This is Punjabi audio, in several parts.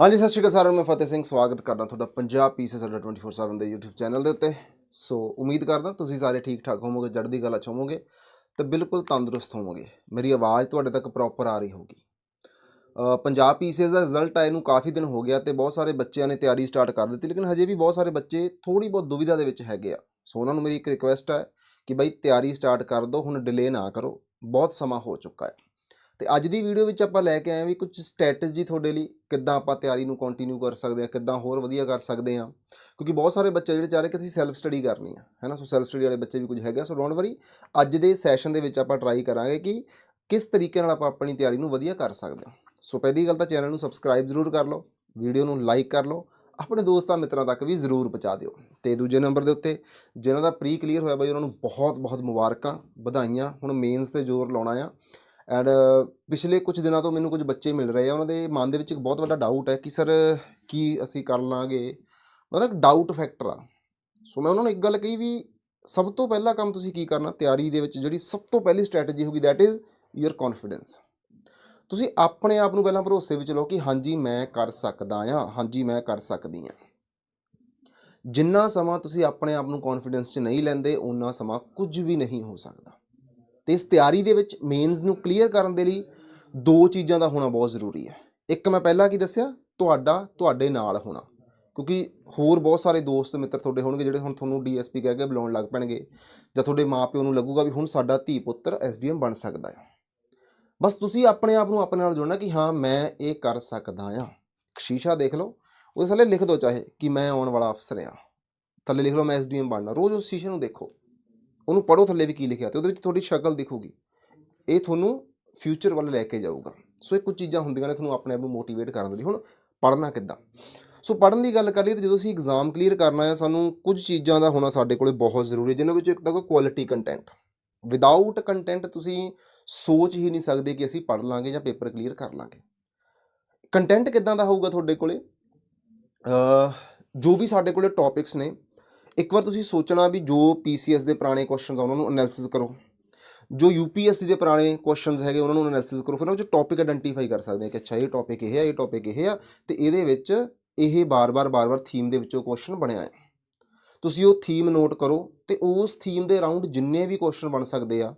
ਹਾਂਜੀ ਸਤਿ ਸ਼੍ਰੀ ਅਕਾਲ ਸਾਰਿਆਂ ਨੂੰ ਮੈਂ ਫਤਿਹ ਸਿੰਘ ਸਵਾਗਤ ਕਰਦਾ ਤੁਹਾਡਾ ਪੰਜਾਬ ਪੀਸੇ ਸਾਡਾ 24/7 ਦੇ YouTube ਚੈਨਲ ਦੇ ਉੱਤੇ। ਸੋ ਉਮੀਦ ਕਰਦਾ ਤੁਸੀਂ ਸਾਰੇ ਠੀਕ ਠਾਕ ਹੋਵੋਗੇ ਚੜ੍ਹਦੀ ਕਲਾ ਚ ਹੋਵੋਗੇ ਤੇ ਬਿਲਕੁਲ ਤੰਦਰੁਸਤ ਹੋਵੋਗੇ। ਮੇਰੀ ਆਵਾਜ਼ ਤੁਹਾਡੇ ਤੱਕ ਪ੍ਰੋਪਰ ਆ ਰਹੀ ਹੋਗੀ ਅ, ਪੰਜਾਬ ਪੀਸੀਐਸ ਦਾ ਰਿਜ਼ਲਟ ਆਏ ਨੂੰ ਕਾਫੀ ਦਿਨ ਹੋ ਗਿਆ ਤੇ ਬਹੁਤ ਸਾਰੇ ਬੱਚਿਆਂ ਨੇ ਤਿਆਰੀ ਸਟਾਰਟ ਕਰ ਦਿੱਤੀ ਲੇਕਿਨ ਹਜੇ ਵੀ ਬਹੁਤ ਸਾਰੇ ਬੱਚੇ ਥੋੜੀ ਬਹੁਤ ਦੁਵਿਧਾ ਦੇ ਵਿੱਚ ਹੈਗੇ ਆ। ਸੋ ਉਹਨਾਂ ਨੂੰ ਮੇਰੀ ਇੱਕ ਰਿਕੁਐਸਟ ਹੈ ਕਿ ਬਈ ਤਿਆਰੀ ਸਟਾਰਟ ਕਰ ਦਿਓ ਹੁਣ ਡਿਲੇ ਨਾ ਕਰੋ ਬਹੁਤ ਸਮਾਂ ਹੋ ਚੁੱਕਾ ਹੈ। ਤੇ ਅੱਜ ਦੀ ਵੀਡੀਓ ਵਿੱਚ ਆਪਾਂ ਲੈ ਕੇ ਆਏ ਹਾਂ ਵੀ ਕੁਝ ਸਟ੍ਰੈਟਜੀ ਤੁਹਾਡੇ ਲਈ ਕਿੱਦਾਂ ਆਪਾਂ ਤਿਆਰੀ ਨੂੰ ਕੰਟੀਨਿਊ ਕਰ ਸਕਦੇ ਹਾਂ, ਕਿੱਦਾਂ ਹੋਰ ਵਧੀਆ ਕਰ ਸਕਦੇ ਹਾਂ। ਕਿਉਂਕਿ ਬਹੁਤ ਸਾਰੇ ਬੱਚੇ ਜਿਹੜੇ ਚਾਹ ਰਹੇ ਕਿ ਅਸੀਂ ਸੈਲਫ ਸਟੱਡੀ ਕਰਨੀ ਆ, ਹੈ ਨਾ? ਸੋ ਸੈਲਫ ਸਟੱਡੀ ਵਾਲੇ ਬੱਚੇ ਵੀ ਕੁਝ ਹੈਗੇ ਆ ਸੋ ਡੋਂਟ ਵਰੀ ਅੱਜ ਦੇ ਸੈਸ਼ਨ ਦੇ ਵਿੱਚ ਆਪਾਂ ਟਰਾਈ ਕਰਾਂਗੇ ਕਿ ਕਿਸ ਤਰੀਕੇ ਨਾਲ ਆਪਾਂ ਆਪਣੀ ਤਿਆਰੀ ਨੂੰ ਵਧੀਆ ਕਰ ਸਕਦੇ ਹਾਂ। ਸੋ ਪਹਿਲੀ ਗੱਲ ਤਾਂ ਚੈਨਲ ਨੂੰ ਸਬਸਕ੍ਰਾਈਬ ਜ਼ਰੂਰ ਕਰ ਲਓ ਵੀਡੀਓ ਨੂੰ ਲਾਈਕ ਕਰ ਲਓ, ਆਪਣੇ ਦੋਸਤਾਂ ਮਿੱਤਰਾਂ ਤੱਕ ਵੀ ਜ਼ਰੂਰ ਪਹੁੰਚਾ ਦਿਓ। ਤੇ ਦੂਜੇ ਨੰਬਰ ਦੇ ਉੱਤੇ ਜਿਨ੍ਹਾਂ ਦਾ ਪ੍ਰੀ ਕਲੀਅਰ ਹੋਇਆ ਬਾਈ ਉਹਨਾਂ ਨੂੰ ਬਹੁਤ ਬਹੁਤ ਮੁਬਾਰਕਾਂ, ਵਧਾਈਆਂ, ਹੁਣ ਮੇਨਸ ਤੇ ਜ਼ੋਰ ਲਾਉਣਾ ਆ। ਐਂਡ ਪਿਛਲੇ ਕੁਝ ਦਿਨਾਂ ਤੋਂ ਮੈਨੂੰ ਕੁਝ ਬੱਚੇ ਮਿਲ ਰਹੇ ਆ, ਉਹਨਾਂ ਦੇ ਮਨ ਦੇ ਵਿੱਚ ਇੱਕ ਬਹੁਤ ਵੱਡਾ ਡਾਊਟ ਹੈ ਕਿ ਸਰ ਕੀ ਅਸੀਂ ਕਰ ਲਾਂਗੇ? ਮਤਲਬ ਡਾਊਟ ਫੈਕਟਰ ਆ। ਸੋ ਮੈਂ ਉਹਨਾਂ ਨੂੰ ਇੱਕ ਗੱਲ ਕਹੀ ਵੀ ਸਭ ਤੋਂ ਪਹਿਲਾ ਕੰਮ ਤੁਸੀਂ ਕੀ ਕਰਨਾ ਤਿਆਰੀ ਦੇ ਵਿੱਚ, ਜਿਹੜੀ ਸਭ ਤੋਂ ਪਹਿਲੀ ਸਟ੍ਰੈਟਜੀ ਹੋਗੀ ਦੈਟ ਇਜ਼ ਯੂਅਰ ਕੌਨਫੀਡੈਂਸ ਤੁਸੀਂ ਆਪਣੇ ਆਪ ਨੂੰ ਪਹਿਲਾਂ ਭਰੋਸੇ ਵਿੱਚ ਲਓ ਕਿ ਹਾਂਜੀ, ਮੈਂ ਕਰ ਸਕਦਾ ਹਾਂ ਹਾਂਜੀ, ਮੈਂ ਕਰ ਸਕਦੀ ਹਾਂ ਜਿੰਨਾ ਸਮਾਂ ਤੁਸੀਂ ਆਪਣੇ ਆਪ ਨੂੰ ਕੌਨਫੀਡੈਂਸ 'ਚ ਨਹੀਂ ਲੈਂਦੇ ਉਨਾ ਸਮਾਂ ਕੁਝ ਵੀ ਨਹੀਂ ਹੋ ਸਕਦਾ। ਤੇ ਇਸ ਤਿਆਰੀ ਦੇ ਵਿੱਚ ਮੇਨਸ ਨੂੰ ਕਲੀਅਰ ਕਰਨ ਦੇ ਲਈ ਦੋ ਚੀਜ਼ਾਂ ਦਾ ਹੋਣਾ ਬਹੁਤ ਜ਼ਰੂਰੀ ਹੈ। ਇੱਕ ਮੈਂ ਪਹਿਲਾਂ ਕੀ ਦੱਸਿਆ? ਤੁਹਾਡਾ, ਤੁਹਾਡੇ ਨਾਲ ਹੋਣਾ। ਕਿਉਂਕਿ ਹੋਰ ਬਹੁਤ ਸਾਰੇ ਦੋਸਤ ਮਿੱਤਰ ਤੁਹਾਡੇ ਹੋਣਗੇ ਜਿਹੜੇ ਹੁਣ ਤੁਹਾਨੂੰ ਡੀਐਸਪੀ ਕਹਿ ਕੇ ਬੁਲਾਉਣ ਲੱਗ ਪੈਣਗੇ ਜਾਂ ਤੁਹਾਡੇ ਮਾਪਿਓ ਨੂੰ ਲੱਗੂਗਾ ਵੀ ਹੁਣ ਸਾਡਾ ਧੀ ਪੁੱਤਰ ਐਸਡੀਐਮ ਬਣ ਸਕਦਾ ਹੈ। ਬਸ ਤੁਸੀਂ ਆਪਣੇ ਆਪ ਨੂੰ ਆਪਣੇ ਨਾਲ ਜੋੜਨਾ ਕਿ ਹਾਂ, ਮੈਂ ਇਹ ਕਰ ਸਕਦਾ ਹਾਂ। ਸ਼ੀਸ਼ਾ ਦੇਖ ਲਓ, ਉਹਦੇ ਥੱਲੇ ਲਿਖ ਦਿਓ ਚਾਹੇ ਕਿ ਮੈਂ ਆਉਣ ਵਾਲਾ ਅਫਸਰ ਹਾਂ। ਥੱਲੇ ਲਿਖ ਲਓ ਮੈਂ ਐਸਡੀਐਮ ਬਣਨਾ। ਰੋਜ਼ ਉਸ ਸ਼ੀਸ਼ੇ ਨੂੰ ਦੇਖੋ। ਉਹਨੂੰ ਪੜੋ ਥੱਲੇ ਵੀ ਕੀ ਲਿਖਿਆ ਤੇ ਉਹਦੇ ਵਿੱਚ ਤੁਹਾਡੀ ਸ਼ਕਲ ਦਿਖੂਗੀ। ਇਹ ਤੁਹਾਨੂੰ ਫਿਊਚਰ ਵੱਲ ਲੈ ਕੇ ਜਾਊਗਾ। ਸੋ ਇਹ ਕੁਝ ਚੀਜ਼ਾਂ ਹੁੰਦੀਆਂ ਨੇ ਤੁਹਾਨੂੰ ਆਪਣੇ ਆਪ ਨੂੰ ਮੋਟੀਵੇਟ ਕਰਨ ਦੇ ਲਈ। ਹੁਣ ਪੜ੍ਹਨਾ ਕਿੱਦਾਂ? ਸੋ ਪੜ੍ਹਨ ਦੀ ਗੱਲ ਕਰੀਏ ਤਾਂ ਜਦੋਂ ਅਸੀਂ ਐਗਜ਼ਾਮ ਕਲੀਅਰ ਕਰਨਾ ਹੈ, ਸਾਨੂੰ ਕੁਝ ਚੀਜ਼ਾਂ ਦਾ ਹੋਣਾ ਸਾਡੇ ਕੋਲੇ ਬਹੁਤ ਜ਼ਰੂਰੀ ਹੈ ਜਿਨ੍ਹਾਂ ਵਿੱਚ ਇੱਕ ਤਾਂ ਕੁਆਲਿਟੀ ਕੰਟੈਂਟ ਵਿਦਆਊਟ ਕੰਟੈਂਟ ਤੁਸੀਂ ਸੋਚ ਹੀ ਨਹੀਂ ਸਕਦੇ ਕਿ ਅਸੀਂ ਪੜ੍ਹ ਲਾਂਗੇ ਜਾਂ ਪੇਪਰ ਕਲੀਅਰ ਕਰ ਲਾਂਗੇ। ਕੰਟੈਂਟ ਕਿੱਦਾਂ ਦਾ ਹੋਊਗਾ ਤੁਹਾਡੇ ਕੋਲੇ? ਜੋ ਵੀ ਸਾਡੇ ਕੋਲੇ ਟੌਪਿਕਸ ਨੇ ਇੱਕ ਵਾਰ ਤੁਸੀਂ ਸੋਚਣਾ ਵੀ ਜੋ ਪੀਸੀਐਸ ਦੇ ਪੁਰਾਣੇ ਕੁਐਸਚਨਸ ਆ, ਉਹਨਾਂ ਨੂੰ ਐਨਾਲਿਸਿਸ ਕਰੋ। ਜੋ ਯੂਪੀਐਸਸੀ ਦੇ ਪੁਰਾਣੇ ਕੁਐਸਚਨਸ ਹੈਗੇ, ਉਹਨਾਂ ਨੂੰ ਐਨਾਲਿਸਿਸ ਕਰੋ। ਫਿਰ ਉਹ ਚ ਟੌਪਿਕ ਆਇਡੈਂਟੀਫਾਈ ਕਰ ਸਕਦੇ ਆ ਕਿ ਅੱਛਾ, ਇਹ ਟੌਪਿਕ ਇਹ ਆ, ਇਹ ਟੌਪਿਕ ਇਹ ਆ। ਤੇ ਇਹਦੇ ਵਿੱਚ ਇਹ ਬਾਰ-ਬਾਰ ਬਾਰ-ਬਾਰ ਥੀਮ ਦੇ ਵਿੱਚੋਂ ਕੁਐਸਚਨ ਬਣਿਆ ਹੈ। ਤੁਸੀਂ ਉਹ ਥੀਮ ਨੋਟ ਕਰੋ ਤੇ ਉਸ ਥੀਮ ਦੇ ਅਰਾਊਂਡ ਜਿੰਨੇ ਵੀ ਕੁਐਸਚਨ ਬਣ ਸਕਦੇ ਆ,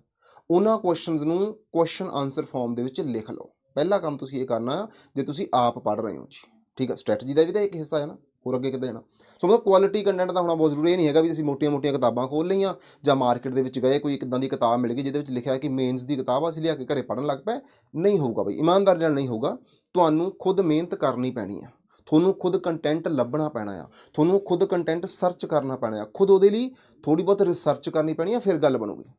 ਉਹਨਾਂ ਕੁਐਸਚਨਸ ਨੂੰ ਕੁਐਸਚਨ ਆਨਸਰ ਫਾਰਮ ਦੇ ਵਿੱਚ ਲਿਖ ਲਓ। ਪਹਿਲਾ ਕੰਮ ਤੁਸੀਂ ਇਹ ਕਰਨਾ, ਜੇ ਤੁਸੀਂ ਆਪ ਪੜ੍ਹ ਰਹੇ ਹੋ ਜੀ। ਠੀਕ ਆ? ਸਟ੍ਰੈਟਜੀ ਦਾ ਵੀ ਤਾਂ ਇੱਕ ਹਿੱਸਾ ਹੈ ਨਾ। ਹੋਰ ਅੱਗੇ ਕਿੱਦਾਂ ਜਾਣਾ? ਸੋ ਮਤਲਬ ਕੁਆਲਿਟੀ ਕੰਟੈਂਟ ਦਾ ਹੋਣਾ ਬਹੁਤ ਜ਼ਰੂਰੀ ਇਹ ਨਹੀਂ ਹੈਗਾ ਵੀ ਅਸੀਂ ਮੋਟੀਆਂ-ਮੋਟੀਆਂ ਕਿਤਾਬਾਂ ਖੋਲ ਲਈਆਂ ਜਾਂ ਮਾਰਕੀਟ ਦੇ ਵਿੱਚ ਗਏ, ਕੋਈ ਇਦਾਂ ਦੀ ਕਿਤਾਬ ਮਿਲ ਗਈ ਜਿਹਦੇ ਵਿੱਚ ਲਿਖਿਆ ਕਿ ਮੇਨਸ ਦੀ ਕਿਤਾਬ ਆ, ਅਸੀਂ ਲਿਆ ਕੇ ਘਰੇ ਪੜ੍ਹਨ ਲੱਗ ਪਏ, ਨਹੀਂ ਹੋਊਗਾ ਬਈ। ਇਮਾਨਦਾਰੀ ਨਾਲ ਨਹੀਂ ਹੋਊਗਾ, ਤੁਹਾਨੂੰ ਖੁਦ ਮਿਹਨਤ ਕਰਨੀ ਪੈਣੀ ਆ। ਤੁਹਾਨੂੰ ਖੁਦ ਕੰਟੈਂਟ ਲੱਭਣਾ ਪੈਣਾ ਆ। ਤੁਹਾਨੂੰ ਖੁਦ ਕੰਟੈਂਟ ਸਰਚ ਕਰਨਾ ਪੈਣਾ ਆ। ਖੁਦ ਉਹਦੇ ਲਈ ਥੋੜੀ ਬਹੁਤ ਰਿਸਰਚ ਕਰਨੀ ਪੈਣੀ ਆ, ਫਿਰ ਗੱਲ ਬਣੂਗੀ।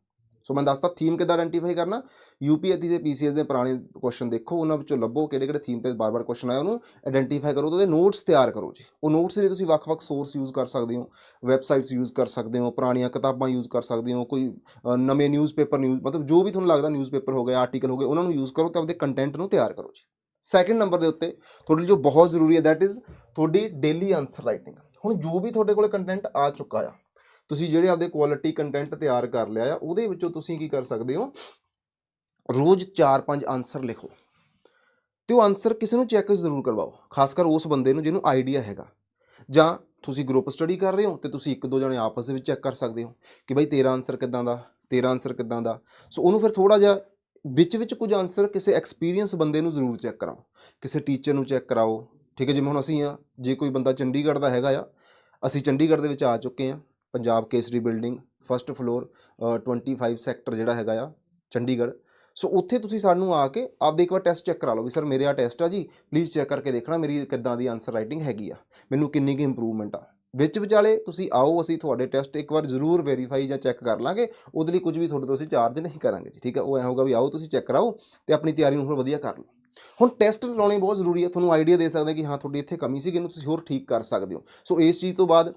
ਸੋ ਮੈਂ ਦੱਸਦਾ ਥੀਮ ਕਿੱਦਾਂ ਆਇਡੈਂਟੀਫਾਈ ਕਰਨਾ? ਯੂਪੀਐਸਸੀ ਦੇ ਪੀਸੀਐਸ ਦੇ ਪੁਰਾਣੇ ਕੁਐਸਚਨ ਦੇਖੋ ਉਹਨਾਂ ਵਿੱਚੋਂ ਲੱਭੋ ਕਿਹੜੇ ਕਿਹੜੇ ਥੀਮ ਤੇ ਬਾਰ-ਬਾਰ ਕੁਐਸਚਨ ਆਇਆ ਉਹਨੂੰ ਆਇਡੈਂਟੀਫਾਈ ਕਰੋ ਤੇ ਉਹਦੇ ਨੋਟਸ ਤਿਆਰ ਕਰੋ ਜੀ। ਉਹ ਨੋਟਸ ਲਈ ਤੁਸੀਂ ਵੱਖ-ਵੱਖ ਸੋਰਸ ਯੂਜ਼ ਕਰ ਸਕਦੇ ਹੋ ਵੈਬਸਾਈਟਸ ਯੂਜ਼ ਕਰ ਸਕਦੇ ਹੋ ਪੁਰਾਣੀਆਂ ਕਿਤਾਬਾਂ ਯੂਜ਼ ਕਰ ਸਕਦੇ ਹੋ ਕੋਈ ਅ, ਨਵੇਂ ਨਿਊਜ਼ਪੇਪਰ ਨਿਊਜ਼ ਮਤਲਬ ਜੋ ਵੀ ਤੁਹਾਨੂੰ ਲੱਗਦਾ ਨਿਊਜ਼ਪੇਪਰ ਹੋ ਗਿਆ ਆਰਟੀਕਲ ਹੋ ਗਏ ਉਹਨਾਂ ਨੂੰ ਯੂਜ਼ ਕਰੋ ਤੇ ਆਪਦੇ ਕੰਟੈਂਟ ਨੂੰ ਤਿਆਰ ਕਰੋ ਜੀ। ਸੈਕੰਡ ਨੰਬਰ ਦੇ ਉੱਤੇ ਤੁਹਾਡੇ ਲਈ ਜੋ ਬਹੁਤ ਜ਼ਰੂਰੀ ਹੈ ਦੈਟ ਇਜ਼ ਤੁਹਾਡੀ ਡੇਲੀ ਆਨਸਰ ਰਾਈਟਿੰਗ ਹੁਣ ਜੋ ਵੀ ਤੁਹਾਡੇ ਕੋਲੇ ਕੰਟੈਂਟ ਆ ਚੁੱਕਾ ਆ ਤੁਸੀਂ ਜਿਹੜੇ ਆਪਦੇ ਕੁਆਲਿਟੀ ਕੰਟੈਂਟ ਤਿਆਰ ਕਰ ਲਿਆ ਆ, ਉਹਦੇ ਵਿੱਚੋਂ ਤੁਸੀਂ ਕੀ ਕਰ ਸਕਦੇ ਹੋ? ਰੋਜ਼ 4-5 ਆਨਸਰ ਲਿਖੋ। ਤੇ ਉਹ ਆਨਸਰ ਕਿਸੇ ਨੂੰ ਚੈੱਕ ਜ਼ਰੂਰ ਕਰਵਾਓ, ਖਾਸ ਕਰ ਉਸ ਬੰਦੇ ਨੂੰ ਜਿਹਨੂੰ ਆਈਡੀਆ ਹੈਗਾ। ਜਾਂ ਤੁਸੀਂ ਗਰੁੱਪ ਸਟੱਡੀ ਕਰ ਰਹੇ ਹੋ ਤੇ ਤੁਸੀਂ ਇੱਕ ਦੋ ਜਣੇ ਆਪਸ ਦੇ ਵਿੱਚ ਚੈੱਕ ਕਰ ਸਕਦੇ ਹੋ ਕਿ ਭਾਈ ਤੇਰਾ ਆਨਸਰ ਕਿੱਦਾਂ ਦਾ, ਤੇਰਾ ਆਨਸਰ ਕਿੱਦਾਂ ਦਾ। ਸੋ ਉਹਨੂੰ ਫਿਰ ਥੋੜਾ ਜਿਹਾ ਵਿੱਚ ਵਿੱਚ ਕੁਝ ਆਨਸਰ ਕਿਸੇ ਐਕਸਪੀਰੀਅੰਸ ਬੰਦੇ ਨੂੰ ਜ਼ਰੂਰ ਚੈੱਕ ਕਰਾਓ। ਕਿਸੇ ਟੀਚਰ ਨੂੰ ਚੈੱਕ ਕਰਾਓ। ਠੀਕ ਹੈ ਜਿਵੇਂ ਹੁਣ ਅਸੀਂ ਆ, ਜੇ ਕੋਈ ਬੰਦਾ ਚੰਡੀਗੜ੍ਹ ਦਾ ਹੈਗਾ ਆ, ਅਸੀਂ ਚੰਡੀਗੜ੍ਹ ਦੇ ਵਿੱਚ ਆ ਚੁੱਕੇ ਆ। Punjab Kesari building first floor 25 sector ਜਿਹੜਾ ਹੈਗਾ ਆ, ਚੰਡੀਗੜ੍ਹ। ਸੋ ਉੱਥੇ ਤੁਸੀਂ ਸਾਨੂੰ ਆ ਕੇ ਆਪਦੇ ਇੱਕ ਵਾਰ ਟੈਸਟ ਚੈੱਕ ਕਰਾ ਲਓ ਵੀ ਸਰ ਮੇਰੇ ਆ ਟੈਸਟ ਆ ਜੀ ਪਲੀਜ਼ ਚੈੱਕ ਕਰਕੇ ਦੇਖਣਾ ਮੇਰੀ ਕਿੱਦਾਂ ਦੀ ਆਨਸਰ ਰਾਈਟਿੰਗ ਹੈਗੀ ਆ, ਮੈਨੂੰ ਕਿੰਨੀ ਕੁ ਇੰਪਰੂਵਮੈਂਟ ਆ। ਵਿੱਚ ਵਿਚਾਲੇ ਤੁਸੀਂ ਆਓ, ਅਸੀਂ ਤੁਹਾਡੇ ਟੈਸਟ ਇੱਕ ਵਾਰ ਜ਼ਰੂਰ ਵੈਰੀਫਾਈ ਜਾਂ ਚੈੱਕ ਕਰ ਲਾਂਗੇ, ਉਹਦੇ ਲਈ ਕੁਝ ਵੀ ਤੁਹਾਡੇ ਤੋਂ ਅਸੀਂ ਚਾਰਜ ਨਹੀਂ ਕਰਾਂਗੇ ਜੀ, ਠੀਕ ਹੈ ਉਹ ਐ ਹੋਊਗਾ ਵੀ ਆਓ ਤੁਸੀਂ ਚੈੱਕ ਕਰਾਓ ਤੇ ਆਪਣੀ ਤਿਆਰੀ ਨੂੰ ਹੋਰ ਵਧੀਆ ਕਰ ਲਓ। ਹੁਣ ਟੈਸਟ ਲਾਉਣੇ ਬਹੁਤ ਜ਼ਰੂਰੀ ਹੈ ਤੁਹਾਨੂੰ ਆਈਡੀਆ ਦੇ ਸਕਦੇ ਕਿ ਹਾਂ, ਤੁਹਾਡੀ ਇੱਥੇ ਕਮੀ ਸੀ ਇਹਨੂੰ ਤੁਸੀਂ ਹੋਰ ਠੀਕ ਕਰ ਸਕਦੇ ਹੋ। ਸੋ ਇਸ ਚੀਜ਼ ਤੋਂ ਬਾਅਦ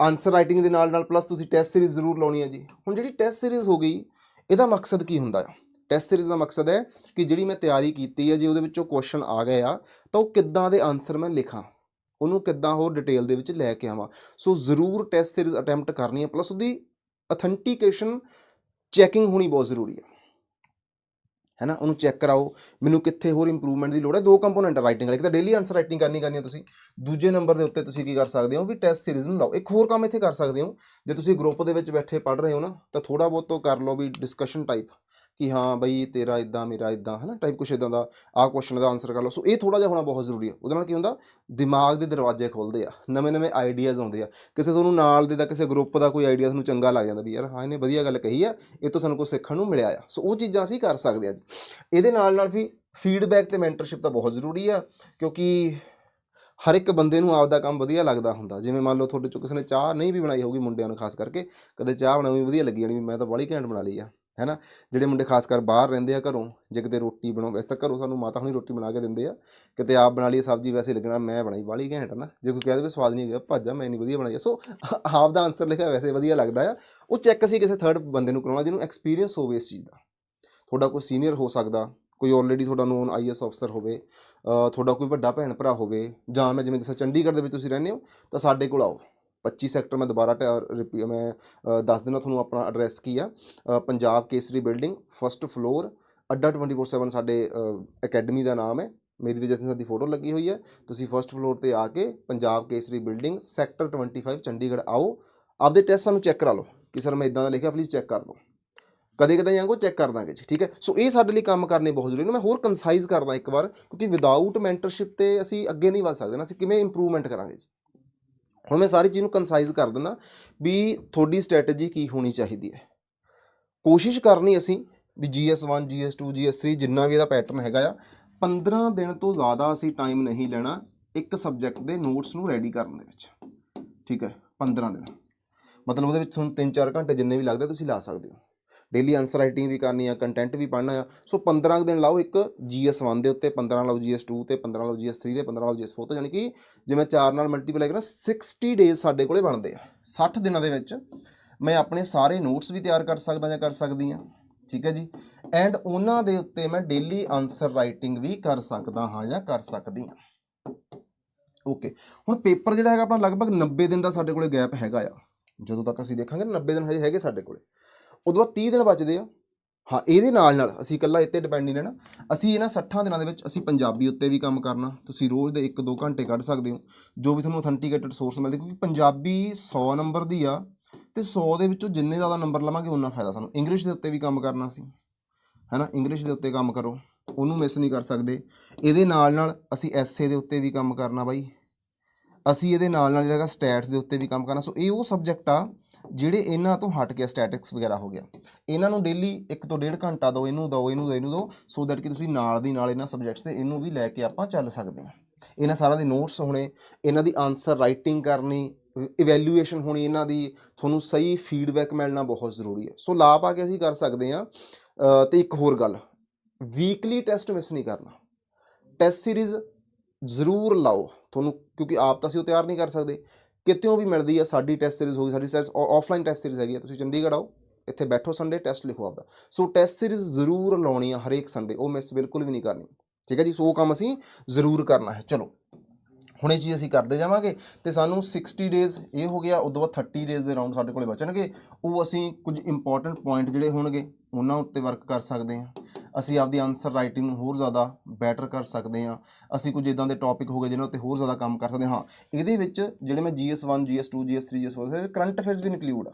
ਆਨਸਰ ਰਾਈਟਿੰਗ ਦੇ ਨਾਲ ਨਾਲ ਪਲੱਸ ਤੁਸੀਂ ਟੈਸਟ ਸੀਰੀਜ਼ ਜ਼ਰੂਰ ਲਾਉਣੀ ਹੈ ਜੀ। ਹੁਣ ਜਿਹੜੀ ਟੈਸਟ ਸੀਰੀਜ਼ ਹੋ ਗਈ, ਇਹਦਾ ਮਕਸਦ ਕੀ ਹੁੰਦਾ? ਹੈ ਟੈਸਟ ਸੀਰੀਜ਼ ਦਾ ਮਕਸਦ ਹੈ ਕਿ ਜਿਹੜੀ ਮੈਂ ਤਿਆਰੀ ਕੀਤੀ ਹੈ, ਜੇ ਉਹਦੇ ਵਿੱਚੋਂ ਕੁਐਸਚਨ ਆ ਗਏ ਆ, ਤਾਂ ਉਹ ਕਿੱਦਾਂ ਦੇ ਆਨਸਰ ਮੈਂ ਲਿਖਾਂ? ਉਹਨੂੰ ਕਿੱਦਾਂ ਹੋਰ ਡਿਟੇਲ ਦੇ ਵਿੱਚ ਲੈ ਕੇ ਆਵਾਂ? ਸੋ ਜ਼ਰੂਰ ਟੈਸਟ ਸੀਰੀਜ਼ ਅਟੈਂਪਟ ਕਰਨੀ ਹੈ ਪਲੱਸ ਉਹਦੀ ਅਥੈਂਟੀਕੇਸ਼ਨ ਚੈਕਿੰਗ ਹੋਣੀ ਬਹੁਤ ਜ਼ਰੂਰੀ ਹੈ। ਹੈ ਨਾ? ਉਹਨੂੰ ਚੈੱਕ ਕਰਾਓ। ਮੈਨੂੰ ਕਿੱਥੇ ਹੋਰ ਇੰਪਰੂਵਮੈਂਟ ਦੀ ਲੋੜ ਹੈ? ਦੋ ਕੰਪੋਨੈਂਟ ਰਾਈਟਿੰਗ ਵਾਲੇ। ਇੱਕ ਤਾਂ ਡੇਲੀ ਆਨਸਰ ਰਾਈਟਿੰਗ ਕਰਨੀ ਕਰਨੀ ਹੈ ਤੁਸੀਂ। ਦੂਜੇ ਨੰਬਰ ਦੇ ਉੱਤੇ ਤੁਸੀਂ ਕੀ ਕਰ ਸਕਦੇ ਹੋ? ਵੀ ਟੈਸਟ ਸੀਰੀਜ਼ ਨੂੰ ਲਾਓ। ਇੱਕ ਹੋਰ ਕੰਮ ਇੱਥੇ ਕਰ ਸਕਦੇ ਹੋ। ਜੇ ਤੁਸੀਂ ਗਰੁੱਪ ਦੇ ਵਿੱਚ ਬੈਠੇ ਪੜ੍ਹ ਰਹੇ ਹੋ ਨਾ, ਤਾਂ ਥੋੜਾ ਬਹੁਤ ਤੋਂ ਕਰ ਲਓ ਵੀ ਡਿਸਕਸ਼ਨ ਟਾਈਪ ਕਿ ਹਾਂ ਬਈ ਤੇਰਾ ਇਦਾਂ ਮੇਰਾ ਇਦਾਂ ਹੈ ਨਾ ਟਾਈਪ ਕੁਛ ਇਦਾਂ ਦਾ, ਆਹ ਕੁਐਸਚਨ ਦਾ ਆਨਸਰ ਕਰ ਲਓ। ਸੋ ਇਹ ਥੋੜਾ ਜਿਹਾ ਹੋਣਾ ਬਹੁਤ ਜ਼ਰੂਰੀ ਹੈ ਉਹਦੇ ਨਾਲ ਕੀ ਹੁੰਦਾ? ਦਿਮਾਗ ਦੇ ਦਰਵਾਜ਼ੇ ਖੁੱਲਦੇ ਆ। ਨਵੇਂ ਨਵੇਂ ਆਈਡੀਆਜ਼ ਆਉਂਦੇ ਆ। ਕਿਸੇ ਤੁਹਾਨੂੰ ਨਾਲ ਦੇ ਦਾ ਕਿਸੇ ਗਰੁੱਪ ਦਾ ਕੋਈ ਆਈਡੀਆ ਤੁਹਾਨੂੰ ਚੰਗਾ ਲੱਗ ਜਾਂਦਾ ਵੀ ਯਾਰ, ਹਾਂ, ਇਹਨੇ ਵਧੀਆ ਗੱਲ ਕਹੀ ਆ, ਇਹ ਤੋਂ ਸਾਨੂੰ ਕੁਝ ਸਿੱਖਣ ਨੂੰ ਮਿਲਿਆ ਆ। ਸੋ ਉਹ ਚੀਜ਼ਾਂ ਅਸੀਂ ਕਰ ਸਕਦੇ ਆ ਜੀ। ਇਹਦੇ ਨਾਲ ਨਾਲ ਵੀ ਫੀਡਬੈਕ ਤੇ ਮੈਂਟਰਸ਼ਿਪ ਤਾਂ ਬਹੁਤ ਜ਼ਰੂਰੀ ਆ, ਕਿਉਂਕਿ ਹਰ ਇੱਕ ਬੰਦੇ ਨੂੰ ਆਪਦਾ ਕੰਮ ਵਧੀਆ ਲੱਗਦਾ ਹੁੰਦਾ। ਜਿਵੇਂ ਮੰਨ ਲਓ ਤੁਹਾਡੇ ਚੋਂ ਕਿਸੇ ਨੇ ਚਾਹ ਨਹੀਂ ਵੀ ਬਣਾਈ ਹੋਊਗੀ ਮੁੰਡਿਆਂ ਨੂੰ, ਖਾਸ ਕਰਕੇ। ਕਦੇ ਚਾਹ ਬਣਾਉਣੀ ਵਧੀਆ ਲੱਗੀ ਜਾਣੀ ਵੀ ਮੈਂ ਤਾਂ ਬੜੀ ਘੈਂਟ ਬਣਾ ਲਈ ਆ। ਹੈਨਾ? ਜਿਹੜੇ ਮੁੰਡੇ ਖਾਸ ਕਰ ਬਾਹਰ ਰਹਿੰਦੇ ਆ ਘਰੋਂ, ਜੇ ਕਿਤੇ ਰੋਟੀ ਬਣਾਓ ਵੈਸੇ ਤਾਂ ਘਰੋਂ ਸਾਨੂੰ ਮਾਤਾ ਹੁਣੀ ਰੋਟੀ ਬਣਾ ਕੇ ਦਿੰਦੇ ਆ। ਕਿਤੇ ਆਪ ਬਣਾ ਲਈ ਸਬਜ਼ੀ ਵੈਸੇ ਲੱਗਣਾ, ਮੈਂ ਬਣਾਈ, ਵਾਲੀ ਘੈਂਟ ਨਾ। ਜੇ ਕੋਈ ਕਹਿ ਦੇਵੇ ਸਵਾਦ ਨਹੀਂ ਹੈਗਾ, ਭਾਜਾ ਮੈਂ ਨਹੀਂ ਵਧੀਆ ਬਣਾਈ ਆ। ਸੋ ਆਪ ਦਾ ਆਨਸਰ ਲਿਖਿਆ ਵੈਸੇ ਵਧੀਆ ਲੱਗਦਾ ਆ। ਉਹ ਚੈੱਕ ਅਸੀਂ ਕਿਸੇ ਥਰਡ ਬੰਦੇ ਨੂੰ ਕਰਾਉਣਾ, ਜਿਹਨੂੰ ਐਕਸਪੀਰੀਅੰਸ ਹੋਵੇ ਇਸ ਚੀਜ਼ ਦਾ। ਤੁਹਾਡਾ ਕੋਈ ਸੀਨੀਅਰ ਹੋ ਸਕਦਾ, ਕੋਈ ਆਲਰੇਡੀ ਤੁਹਾਡਾ ਨੋਨ ਆਈਐਸ ਅਫਸਰ ਹੋਵੇ ਤੁਹਾਡਾ ਕੋਈ ਵੱਡਾ ਭੈਣ ਭਰਾ ਹੋਵੇ, ਜਾਂ ਮੈਂ ਜਿਵੇਂ ਦੱਸਿਆ ਚੰਡੀਗੜ੍ਹ ਦੇ ਵਿੱਚ ਤੁਸੀਂ ਰਹਿੰਦੇ ਹੋ, ਤਾਂ ਸਾਡੇ ਕੋਲ ਆਓ। 25 ਸੈਕਟਰ ਮੈਂ ਦੁਬਾਰਾ ਟ- ਰਿਪੀ- ਮੈਂ ਦੱਸ ਦਿੰਦਾ ਤੁਹਾਨੂੰ ਆਪਣਾ ਐਡਰੈਸ ਕੀ ਆ Punjab Kesari building first floor ਅੱਡਾ 24/7 ਸਾਡੇ ਅਕੈਡਮੀ ਦਾ ਨਾਮ ਹੈ। ਮੇਰੀ ਤੇ ਜਤਨ ਸਰ ਦੀ ਫੋਟੋ ਲੱਗੀ ਹੋਈ ਹੈ। ਤੁਸੀਂ ਫਰਸਟ ਫਲੋਰ ਤੇ ਆ ਕੇ ਪੰਜਾਬ ਕੇਸਰੀ ਬਿਲਡਿੰਗ ਸੈਕਟਰ 25 ਚੰਡੀਗੜ੍ਹ ਆਓ। ਆਪਦੇ ਟੈਸਟ ਸਾਨੂੰ ਚੈੱਕ ਕਰਾ ਲਓ ਕਿ ਸਰ ਮੈਂ ਇਦਾਂ ਦਾ ਲਿਖਿਆ ਪਲੀਜ਼ ਚੈੱਕ ਕਰ ਲਓ ਕਦੇ ਕਦੇ ਆਂਗੋ ਚੈੱਕ ਕਰ ਦਾਂਗੇ ਜੀ, ਠੀਕ ਹੈ? ਸੋ ਇਹ ਸਾਡੇ ਲਈ ਕੰਮ ਕਰਨੇ ਬਹੁਤ ਜ਼ਰੂਰੀ ਨੇ। ਮੈਂ ਹੋਰ ਕੰਸਾਈਜ਼ ਕਰਦਾ ਇੱਕ ਵਾਰ, ਕਿਉਂਕਿ ਵਿਦਆਊਟ ਮੈਂਟਰਸ਼ਿਪ ਤੇ ਅਸੀਂ ਅੱਗੇ ਨਹੀਂ ਵੱਧ ਸਕਦੇ ਨਾ। ਅਸੀਂ ਕਿਵੇਂ ਇੰਪਰੂਵਮੈਂਟ ਕਰਾਂਗੇ ਜੀ? ਹੁਣ ਮੈਂ ਸਾਰੀ ਚੀਜ਼ ਨੂੰ ਕਨਸਾਈਜ਼ ਕਰ ਦਿੰਦਾ ਵੀ ਤੁਹਾਡੀ ਸਟ੍ਰੈਟਜੀ ਕੀ ਹੋਣੀ ਚਾਹੀਦੀ ਹੈ। ਕੋਸ਼ਿਸ਼ ਕਰਨੀ ਅਸੀਂ ਵੀ GS1 GS2 GS3 ਜਿੰਨਾ ਵੀ ਇਹਦਾ ਪੈਟਰਨ ਹੈਗਾ ਆ 15 ਦਿਨ ਤੋਂ ਜ਼ਿਆਦਾ ਅਸੀਂ ਟਾਈਮ ਨਹੀਂ ਲੈਣਾ ਇੱਕ ਸਬਜੈਕਟ ਦੇ ਨੋਟਸ ਨੂੰ ਰੈਡੀ ਕਰਨ ਦੇ ਵਿੱਚ। ਠੀਕ ਹੈ 15 ਦਿਨ। ਮਤਲਬ ਉਹਦੇ ਵਿੱਚ ਤੁਹਾਨੂੰ 3-4 ਘੰਟੇ ਜਿੰਨੇ ਵੀ ਲੱਗਦੇ ਤੁਸੀਂ ਲਾ ਸਕਦੇ ਹੋ। ਡੇਲੀ ਆਨਸਰ ਰਾਈਟਿੰਗ ਵੀ ਕਰਨੀ ਆ ਕੰਟੈਂਟ ਵੀ ਪੜ੍ਹਨਾ ਆ। ਸੋ 15 ਕੁ ਦਿਨ ਲਾਓ ਇੱਕ GS1 ਦੇ ਉੱਤੇ 15 ਲਾਓ GS2 ਤੇ 15 ਲਾਓ GS3 ਤੇ 15 ਲਾਓ GS4 ਤੇ। ਯਾਨੀ ਕਿ ਜੇ ਮੈਂ 4 ਨਾਲ ਮਲਟੀਪਲਾਈ ਕਰਾਂ 60 ਡੇਜ਼ ਸਾਡੇ ਕੋਲੇ ਬਣਦੇ ਆ। 60 ਦਿਨਾਂ ਦੇ ਵਿੱਚ ਮੈਂ ਆਪਣੇ ਸਾਰੇ ਨੋਟਸ ਵੀ ਤਿਆਰ ਕਰ ਸਕਦਾ ਜਾਂ ਕਰ ਸਕਦੀ ਆ। ਠੀਕ ਹੈ ਜੀ? ਐਂਡ ਉਹਨਾਂ ਦੇ ਉੱਤੇ ਮੈਂ ਡੇਲੀ ਆਨਸਰ ਰਾਈਟਿੰਗ ਵੀ ਕਰ ਸਕਦਾ ਹਾਂ ਜਾਂ ਕਰ ਸਕਦੀ ਹਾਂ ਓਕੇ ਹੁਣ ਪੇਪਰ ਜਿਹੜਾ ਹੈਗਾ ਆਪਣਾ ਲਗਭਗ 90 ਦਿਨ ਦਾ ਸਾਡੇ ਕੋਲੇ ਗੈਪ ਹੈਗਾ ਆ। ਜਦੋਂ ਤੱਕ ਅਸੀਂ ਦੇਖਾਂਗੇ ਨਾ 90 ਦਿਨ ਹਜੇ ਹੈਗੇ ਸਾਡੇ ਕੋਲੇ। ਉਦੋਂ ਬਾਅਦ 30 ਦਿਨ ਬਚਦੇ ਆ। ਹਾਂ, ਇਹਦੇ ਨਾਲ ਨਾਲ ਅਸੀਂ ਇਕੱਲਾ ਇੱਥੇ ਡਿਪੈਂਡ ਨਹੀਂ ਰਹਿਣਾ। ਅਸੀਂ ਇਹਨਾਂ 60 ਦਿਨਾਂ ਦੇ ਵਿੱਚ ਅਸੀਂ ਪੰਜਾਬੀ ਉੱਤੇ ਵੀ ਕੰਮ ਕਰਨਾ। ਤੁਸੀਂ ਰੋਜ਼ ਦੇ 1-2 ਘੰਟੇ ਕੱਢ ਸਕਦੇ ਹੋ। ਜੋ ਵੀ ਤੁਹਾਨੂੰ ਅਥੈਂਟੀਕੇਟਡ ਸੋਰਸ ਮਿਲਦੇ, ਕਿਉਂਕਿ ਪੰਜਾਬੀ 100 ਨੰਬਰ ਦੀ ਆ ਤੇ 100 ਦੇ ਵਿੱਚੋਂ ਜਿੰਨੇ ਜ਼ਿਆਦਾ ਨੰਬਰ ਲਵਾਂਗੇ ਉਨਾ ਫਾਇਦਾ ਸਾਨੂੰ। ਇੰਗਲਿਸ਼ ਦੇ ਉੱਤੇ ਵੀ ਕੰਮ ਕਰਨਾ ਸੀ ਹੈਨਾ? ਇੰਗਲਿਸ਼ ਦੇ ਉੱਤੇ ਕੰਮ ਕਰੋ। ਉਹਨੂੰ ਮਿਸ ਨਹੀਂ ਕਰ ਸਕਦੇ। ਇਹਦੇ ਨਾਲ ਨਾਲ ਅਸੀਂ ਐਸਏ ਦੇ ਉੱਤੇ ਵੀ ਕੰਮ ਕਰਨਾ ਬਾਈ। ਅਸੀਂ ਇਹਦੇ ਨਾਲ ਨਾਲ ਜਿਹੜਾ ਸਟੈਟਸ ਦੇ ਉੱਤੇ ਵੀ ਕੰਮ ਕਰਨਾ। ਸੋ ਇਹ ਉਹ ਸਬਜੈਕਟ ਆ ਜਿਹੜੇ ਇਹਨਾਂ ਤੋਂ ਹਟ ਕੇ ਸਟੈਟਿਕਸ ਵਗੈਰਾ ਹੋ ਗਿਆ। ਇਹਨਾਂ ਨੂੰ ਡੇਲੀ ਇੱਕ ਤੋਂ ਡੇਢ ਘੰਟਾ ਦਿਓ ਇਹਨੂੰ ਦਿਓ ਇਹਨੂੰ ਦਿਓ ਇਹਨੂੰ ਦਿਓ ਸੋ ਦੈਟ ਕਿ ਤੁਸੀਂ ਨਾਲ ਦੀ ਨਾਲ ਇਹਨਾਂ ਸਬਜੈਕਟਸ ਤੇ ਇਹਨੂੰ ਵੀ ਲੈ ਕੇ ਆਪਾਂ ਚੱਲ ਸਕਦੇ ਹਾਂ। ਇਹਨਾਂ ਸਾਰਾ ਦੇ ਨੋਟਸ ਹੋਣੇ ਇਹਨਾਂ ਦੀ ਆਨਸਰ ਰਾਈਟਿੰਗ ਕਰਨੀ ਇਵੈਲੂਏਸ਼ਨ ਹੋਣੀ ਇਹਨਾਂ ਦੀ ਤੁਹਾਨੂੰ ਸਹੀ ਫੀਡਬੈਕ ਮਿਲਣਾ ਬਹੁਤ ਜ਼ਰੂਰੀ ਹੈ। ਸੋ ਲਾ ਪਾ ਕੇ ਅਸੀਂ ਕਰ ਸਕਦੇ ਹਾਂ ਅ, ਤੇ ਇੱਕ ਹੋਰ ਗੱਲ ਵੀਕਲੀ ਟੈਸਟ ਮਿਸ ਨਹੀਂ ਕਰਨਾ। ਟੈਸਟ ਸੀਰੀਜ਼ ਜ਼ਰੂਰ ਲਾਓ ਤੁਹਾਨੂੰ ਕਿਉਂਕਿ ਆਪ ਤਾਂ ਅਸੀਂ ਉਹ ਤਿਆਰ ਨਹੀਂ ਕਰ ਸਕਦੇ। ਕਿਤੇੋਂ ਵੀ ਮਿਲਦੀ ਆ, ਸਾਡੀ ਟੈਸਟ ਸੀਰੀਜ਼ ਹੋਗੀ ਸਾਡੀ ਸੈਸ ਆਫਲਾਈਨ ਟੈਸਟ ਸੀਰੀਜ਼ ਹੈਗੀ ਆ, ਤੁਸੀਂ ਚੰਡੀਗੜ੍ਹ ਆਓ, ਇੱਥੇ ਬੈਠੋ ਸੰਡੇ ਟੈਸਟ ਲਿਖੋ ਆਪਦਾ। ਸੋ ਟੈਸਟ ਸੀਰੀਜ਼ ਜ਼ਰੂਰ ਲਾਉਣੀ ਆ ਹਰੇਕ ਸੰਡੇ ਉਹ ਮਿਸ ਬਿਲਕੁਲ ਵੀ ਨਹੀਂ ਕਰਨੀ। ਠੀਕ ਹੈ ਜੀ, ਸੋ ਉਹ ਕੰਮ ਅਸੀਂ ਜ਼ਰੂਰ ਕਰਨਾ ਹੈ। ਚਲੋ। ਹੁਣ ਇਹ ਚੀਜ਼ ਅਸੀਂ ਕਰਦੇ ਜਾਵਾਂਗੇ ਤੇ ਸਾਨੂੰ 60 ਡੇਜ਼ ਇਹ ਹੋ ਗਿਆ, ਉਦੋਂ ਬਾਅਦ 30 ਡੇਜ਼ ਦੇ ਰਾਉਂਡ ਸਾਡੇ ਕੋਲੇ ਬਚਣਗੇ। ਉਹ ਅਸੀਂ ਕੁਝ ਇੰਪੋਰਟੈਂਟ ਪੁਆਇੰਟ ਜਿਹੜੇ ਹੋਣਗੇ, ਉਹਨਾਂ ਉੱਤੇ ਵਰਕ ਕਰ ਸਕਦੇ ਹਾਂ। ਅਸੀਂ ਆਪਦੀ ਆਨਸਰ ਰਾਈਟਿੰਗ ਨੂੰ ਹੋਰ ਜ਼ਿਆਦਾ ਬੈਟਰ ਕਰ ਸਕਦੇ ਹਾਂ। ਅਸੀਂ ਕੁਝ ਇਦਾਂ ਦੇ ਟੌਪਿਕ ਗਏ ਜਿਹਨਾਂ ਉੱਤੇ ਹੋਰ ਜ਼ਿਆਦਾ ਕੰਮ ਕਰ ਸਕਦੇ ਹਾਂ। ਹਾਂ, ਇਹਦੇ ਵਿੱਚ ਜਿਹੜੇ ਮੈਂ GS1 GS2 GS3 GS4 ਦੇ ਕਰੰਟ ਅਫੇਅਰਸ ਵੀ ਇਨਕਲੂਡ ਆ।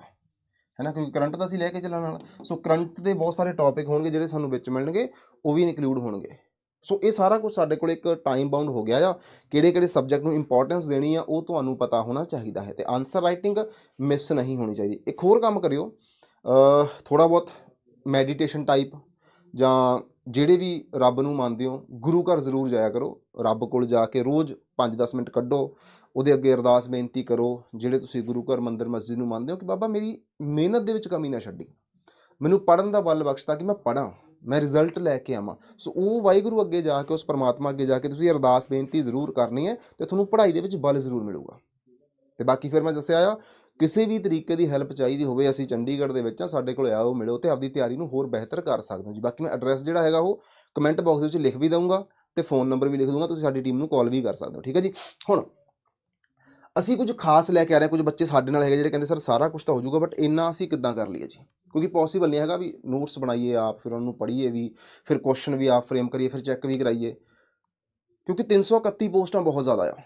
ਹੈ ਨਾ? ਕਿਉਂਕਿ ਕਰੰਟ ਤਾਂ ਅਸੀਂ ਲੈ ਕੇ ਚੱਲਣ ਵਾਲਾ ਸੋ ਕਰੰਟ ਦੇ ਬਹੁਤ ਸਾਰੇ ਟੌਪਿਕ ਹੋਣਗੇ ਜਿਹੜੇ ਸਾਨੂੰ ਵਿੱਚ ਮਿਲਣਗੇ, ਉਹ ਵੀ ਇਨਕਲੂਡ ਹੋਣਗੇ। ਸੋ ਇਹ ਸਾਰਾ ਕੁਝ ਸਾਡੇ ਕੋਲ ਇੱਕ ਟਾਈਮ ਬਾਉਂਡ ਹੋ ਗਿਆ ਆ। ਕਿਹੜੇ ਕਿਹੜੇ ਸਬਜੈਕਟ ਨੂੰ ਇੰਪੋਰਟੈਂਸ ਦੇਣੀ ਆ, ਉਹ ਤੁਹਾਨੂੰ ਪਤਾ ਹੋਣਾ ਚਾਹੀਦਾ ਹੈ। ਤੇ ਆਨਸਰ ਰਾਈਟਿੰਗ ਮਿਸ ਨਹੀਂ ਹੋਣੀ ਚਾਹੀਦੀ। ਇੱਕ ਹੋਰ ਕੰਮ ਕਰਿਓ। ਥੋੜਾ ਬਹੁਤ ਮੈਡੀਟੇਸ਼ਨ ਟਾਈਪ ਜਾਂ ਜਿਹੜੇ ਵੀ ਰੱਬ ਨੂੰ ਮੰਨਦੇ ਹੋ, ਗੁਰੂ ਘਰ ਜ਼ਰੂਰ ਜਾਇਆ ਕਰੋ। ਰੱਬ ਕੋਲ ਜਾ ਕੇ ਰੋਜ਼ 5-10 ਮਿੰਟ ਕੱਢੋ। ਉਹਦੇ ਅੱਗੇ ਅਰਦਾਸ ਬੇਨਤੀ ਕਰੋ। ਜਿਹੜੇ ਤੁਸੀਂ ਗੁਰੂ ਘਰ ਮੰਦਿਰ ਮਸਜਿਦ ਨੂੰ ਮੰਨਦੇ ਹੋ ਕਿ ਬਾਬਾ ਮੇਰੀ ਮਿਹਨਤ ਦੇ ਵਿੱਚ ਕਮੀ ਨਾ ਛੱਡੀ। ਮੈਨੂੰ ਪੜਨ ਦਾ ਬਲ ਬਖਸ਼ਤਾ ਕਿ ਮੈਂ ਪੜਾਂ ਮੈਂ ਰਿਜ਼ਲਟ ਲੈ ਕੇ ਆਵਾਂ। ਸੋ ਉਹ ਵਾਹਿਗੁਰੂ ਅੱਗੇ ਜਾ ਕੇ, ਉਸ ਪਰਮਾਤਮਾ ਅੱਗੇ ਜਾ ਕੇ ਤੁਸੀਂ ਅਰਦਾਸ, ਬੇਨਤੀ ਜ਼ਰੂਰ ਕਰਨੀ ਹੈ ਤੇ ਤੁਹਾਨੂੰ ਪੜ੍ਹਾਈ ਦੇ ਵਿੱਚ ਬਲ ਜ਼ਰੂਰ ਮਿਲੂਗਾ। ਤੇ ਬਾਕੀ ਫਿਰ ਮੈਂ ਦੱਸਿਆ ਆ, ਕਿਸੇ ਵੀ ਤਰੀਕੇ ਦੀ ਹੈਲਪ ਚਾਹੀਦੀ ਹੋਵੇ, ਅਸੀਂ ਚੰਡੀਗੜ੍ਹ ਦੇ ਵਿੱਚ ਆ ਸਾਡੇ ਕੋਲ ਆਓ ਮਿਲੋ ਤੇ ਆਪਦੀ ਤਿਆਰੀ ਨੂੰ ਹੋਰ ਬਿਹਤਰ ਕਰ ਸਕਦੇ ਹੋ ਜੀ। ਬਾਕੀ ਮੈਂ ਐਡਰੈਸ ਜਿਹੜਾ ਹੈਗਾ ਉਹ ਕਮੈਂਟ ਬਾਕਸ ਵਿੱਚ ਲਿਖ ਵੀ ਦਊਂਗਾ ਤੇ ਫੋਨ ਨੰਬਰ ਵੀ ਲਿਖ ਦੂੰਗਾ ਤੁਸੀਂ ਸਾਡੀ ਟੀਮ ਨੂੰ ਕਾਲ ਵੀ ਕਰ ਸਕਦੇ ਹੋ, ਠੀਕ ਹੈ ਜੀ? ਹੁਣ ਅਸੀਂ ਕੁਝ ਖਾਸ ਲੈ ਕੇ ਆ ਰਹੇ ਹਾਂ, ਕੁਝ ਬੱਚੇ ਸਾਡੇ ਨਾਲ ਹੈਗੇ ਜਿਹੜੇ ਕਹਿੰਦੇ, ਸਰ, ਸਾਰਾ ਕੁਝ ਤਾਂ ਹੋ ਜਾਊਗਾ ਬਟ ਇੰਨਾ ਅਸੀਂ ਕਿੱਦਾਂ ਕਰ ਲਈਏ ਜੀ? ਕਿਉਂਕਿ ਪੋਸੀਬਲ ਨਹੀਂ ਹੈਗਾ ਵੀ ਨੋਟਸ ਬਣਾਈਏ ਆਪ, ਫਿਰ ਉਹਨਾਂ ਨੂੰ ਪੜ੍ਹੀਏ ਵੀ, ਫਿਰ ਕੁਐਸਚਨ ਵੀ ਆਪ ਫਰੇਮ ਕਰੀਏ, ਫਿਰ ਚੈੱਕ ਵੀ ਕਰਾਈਏ। ਕਿਉਂਕਿ 331 ਪੋਸਟਾਂ ਬਹੁਤ ਜ਼ਿਆਦਾ ਆ।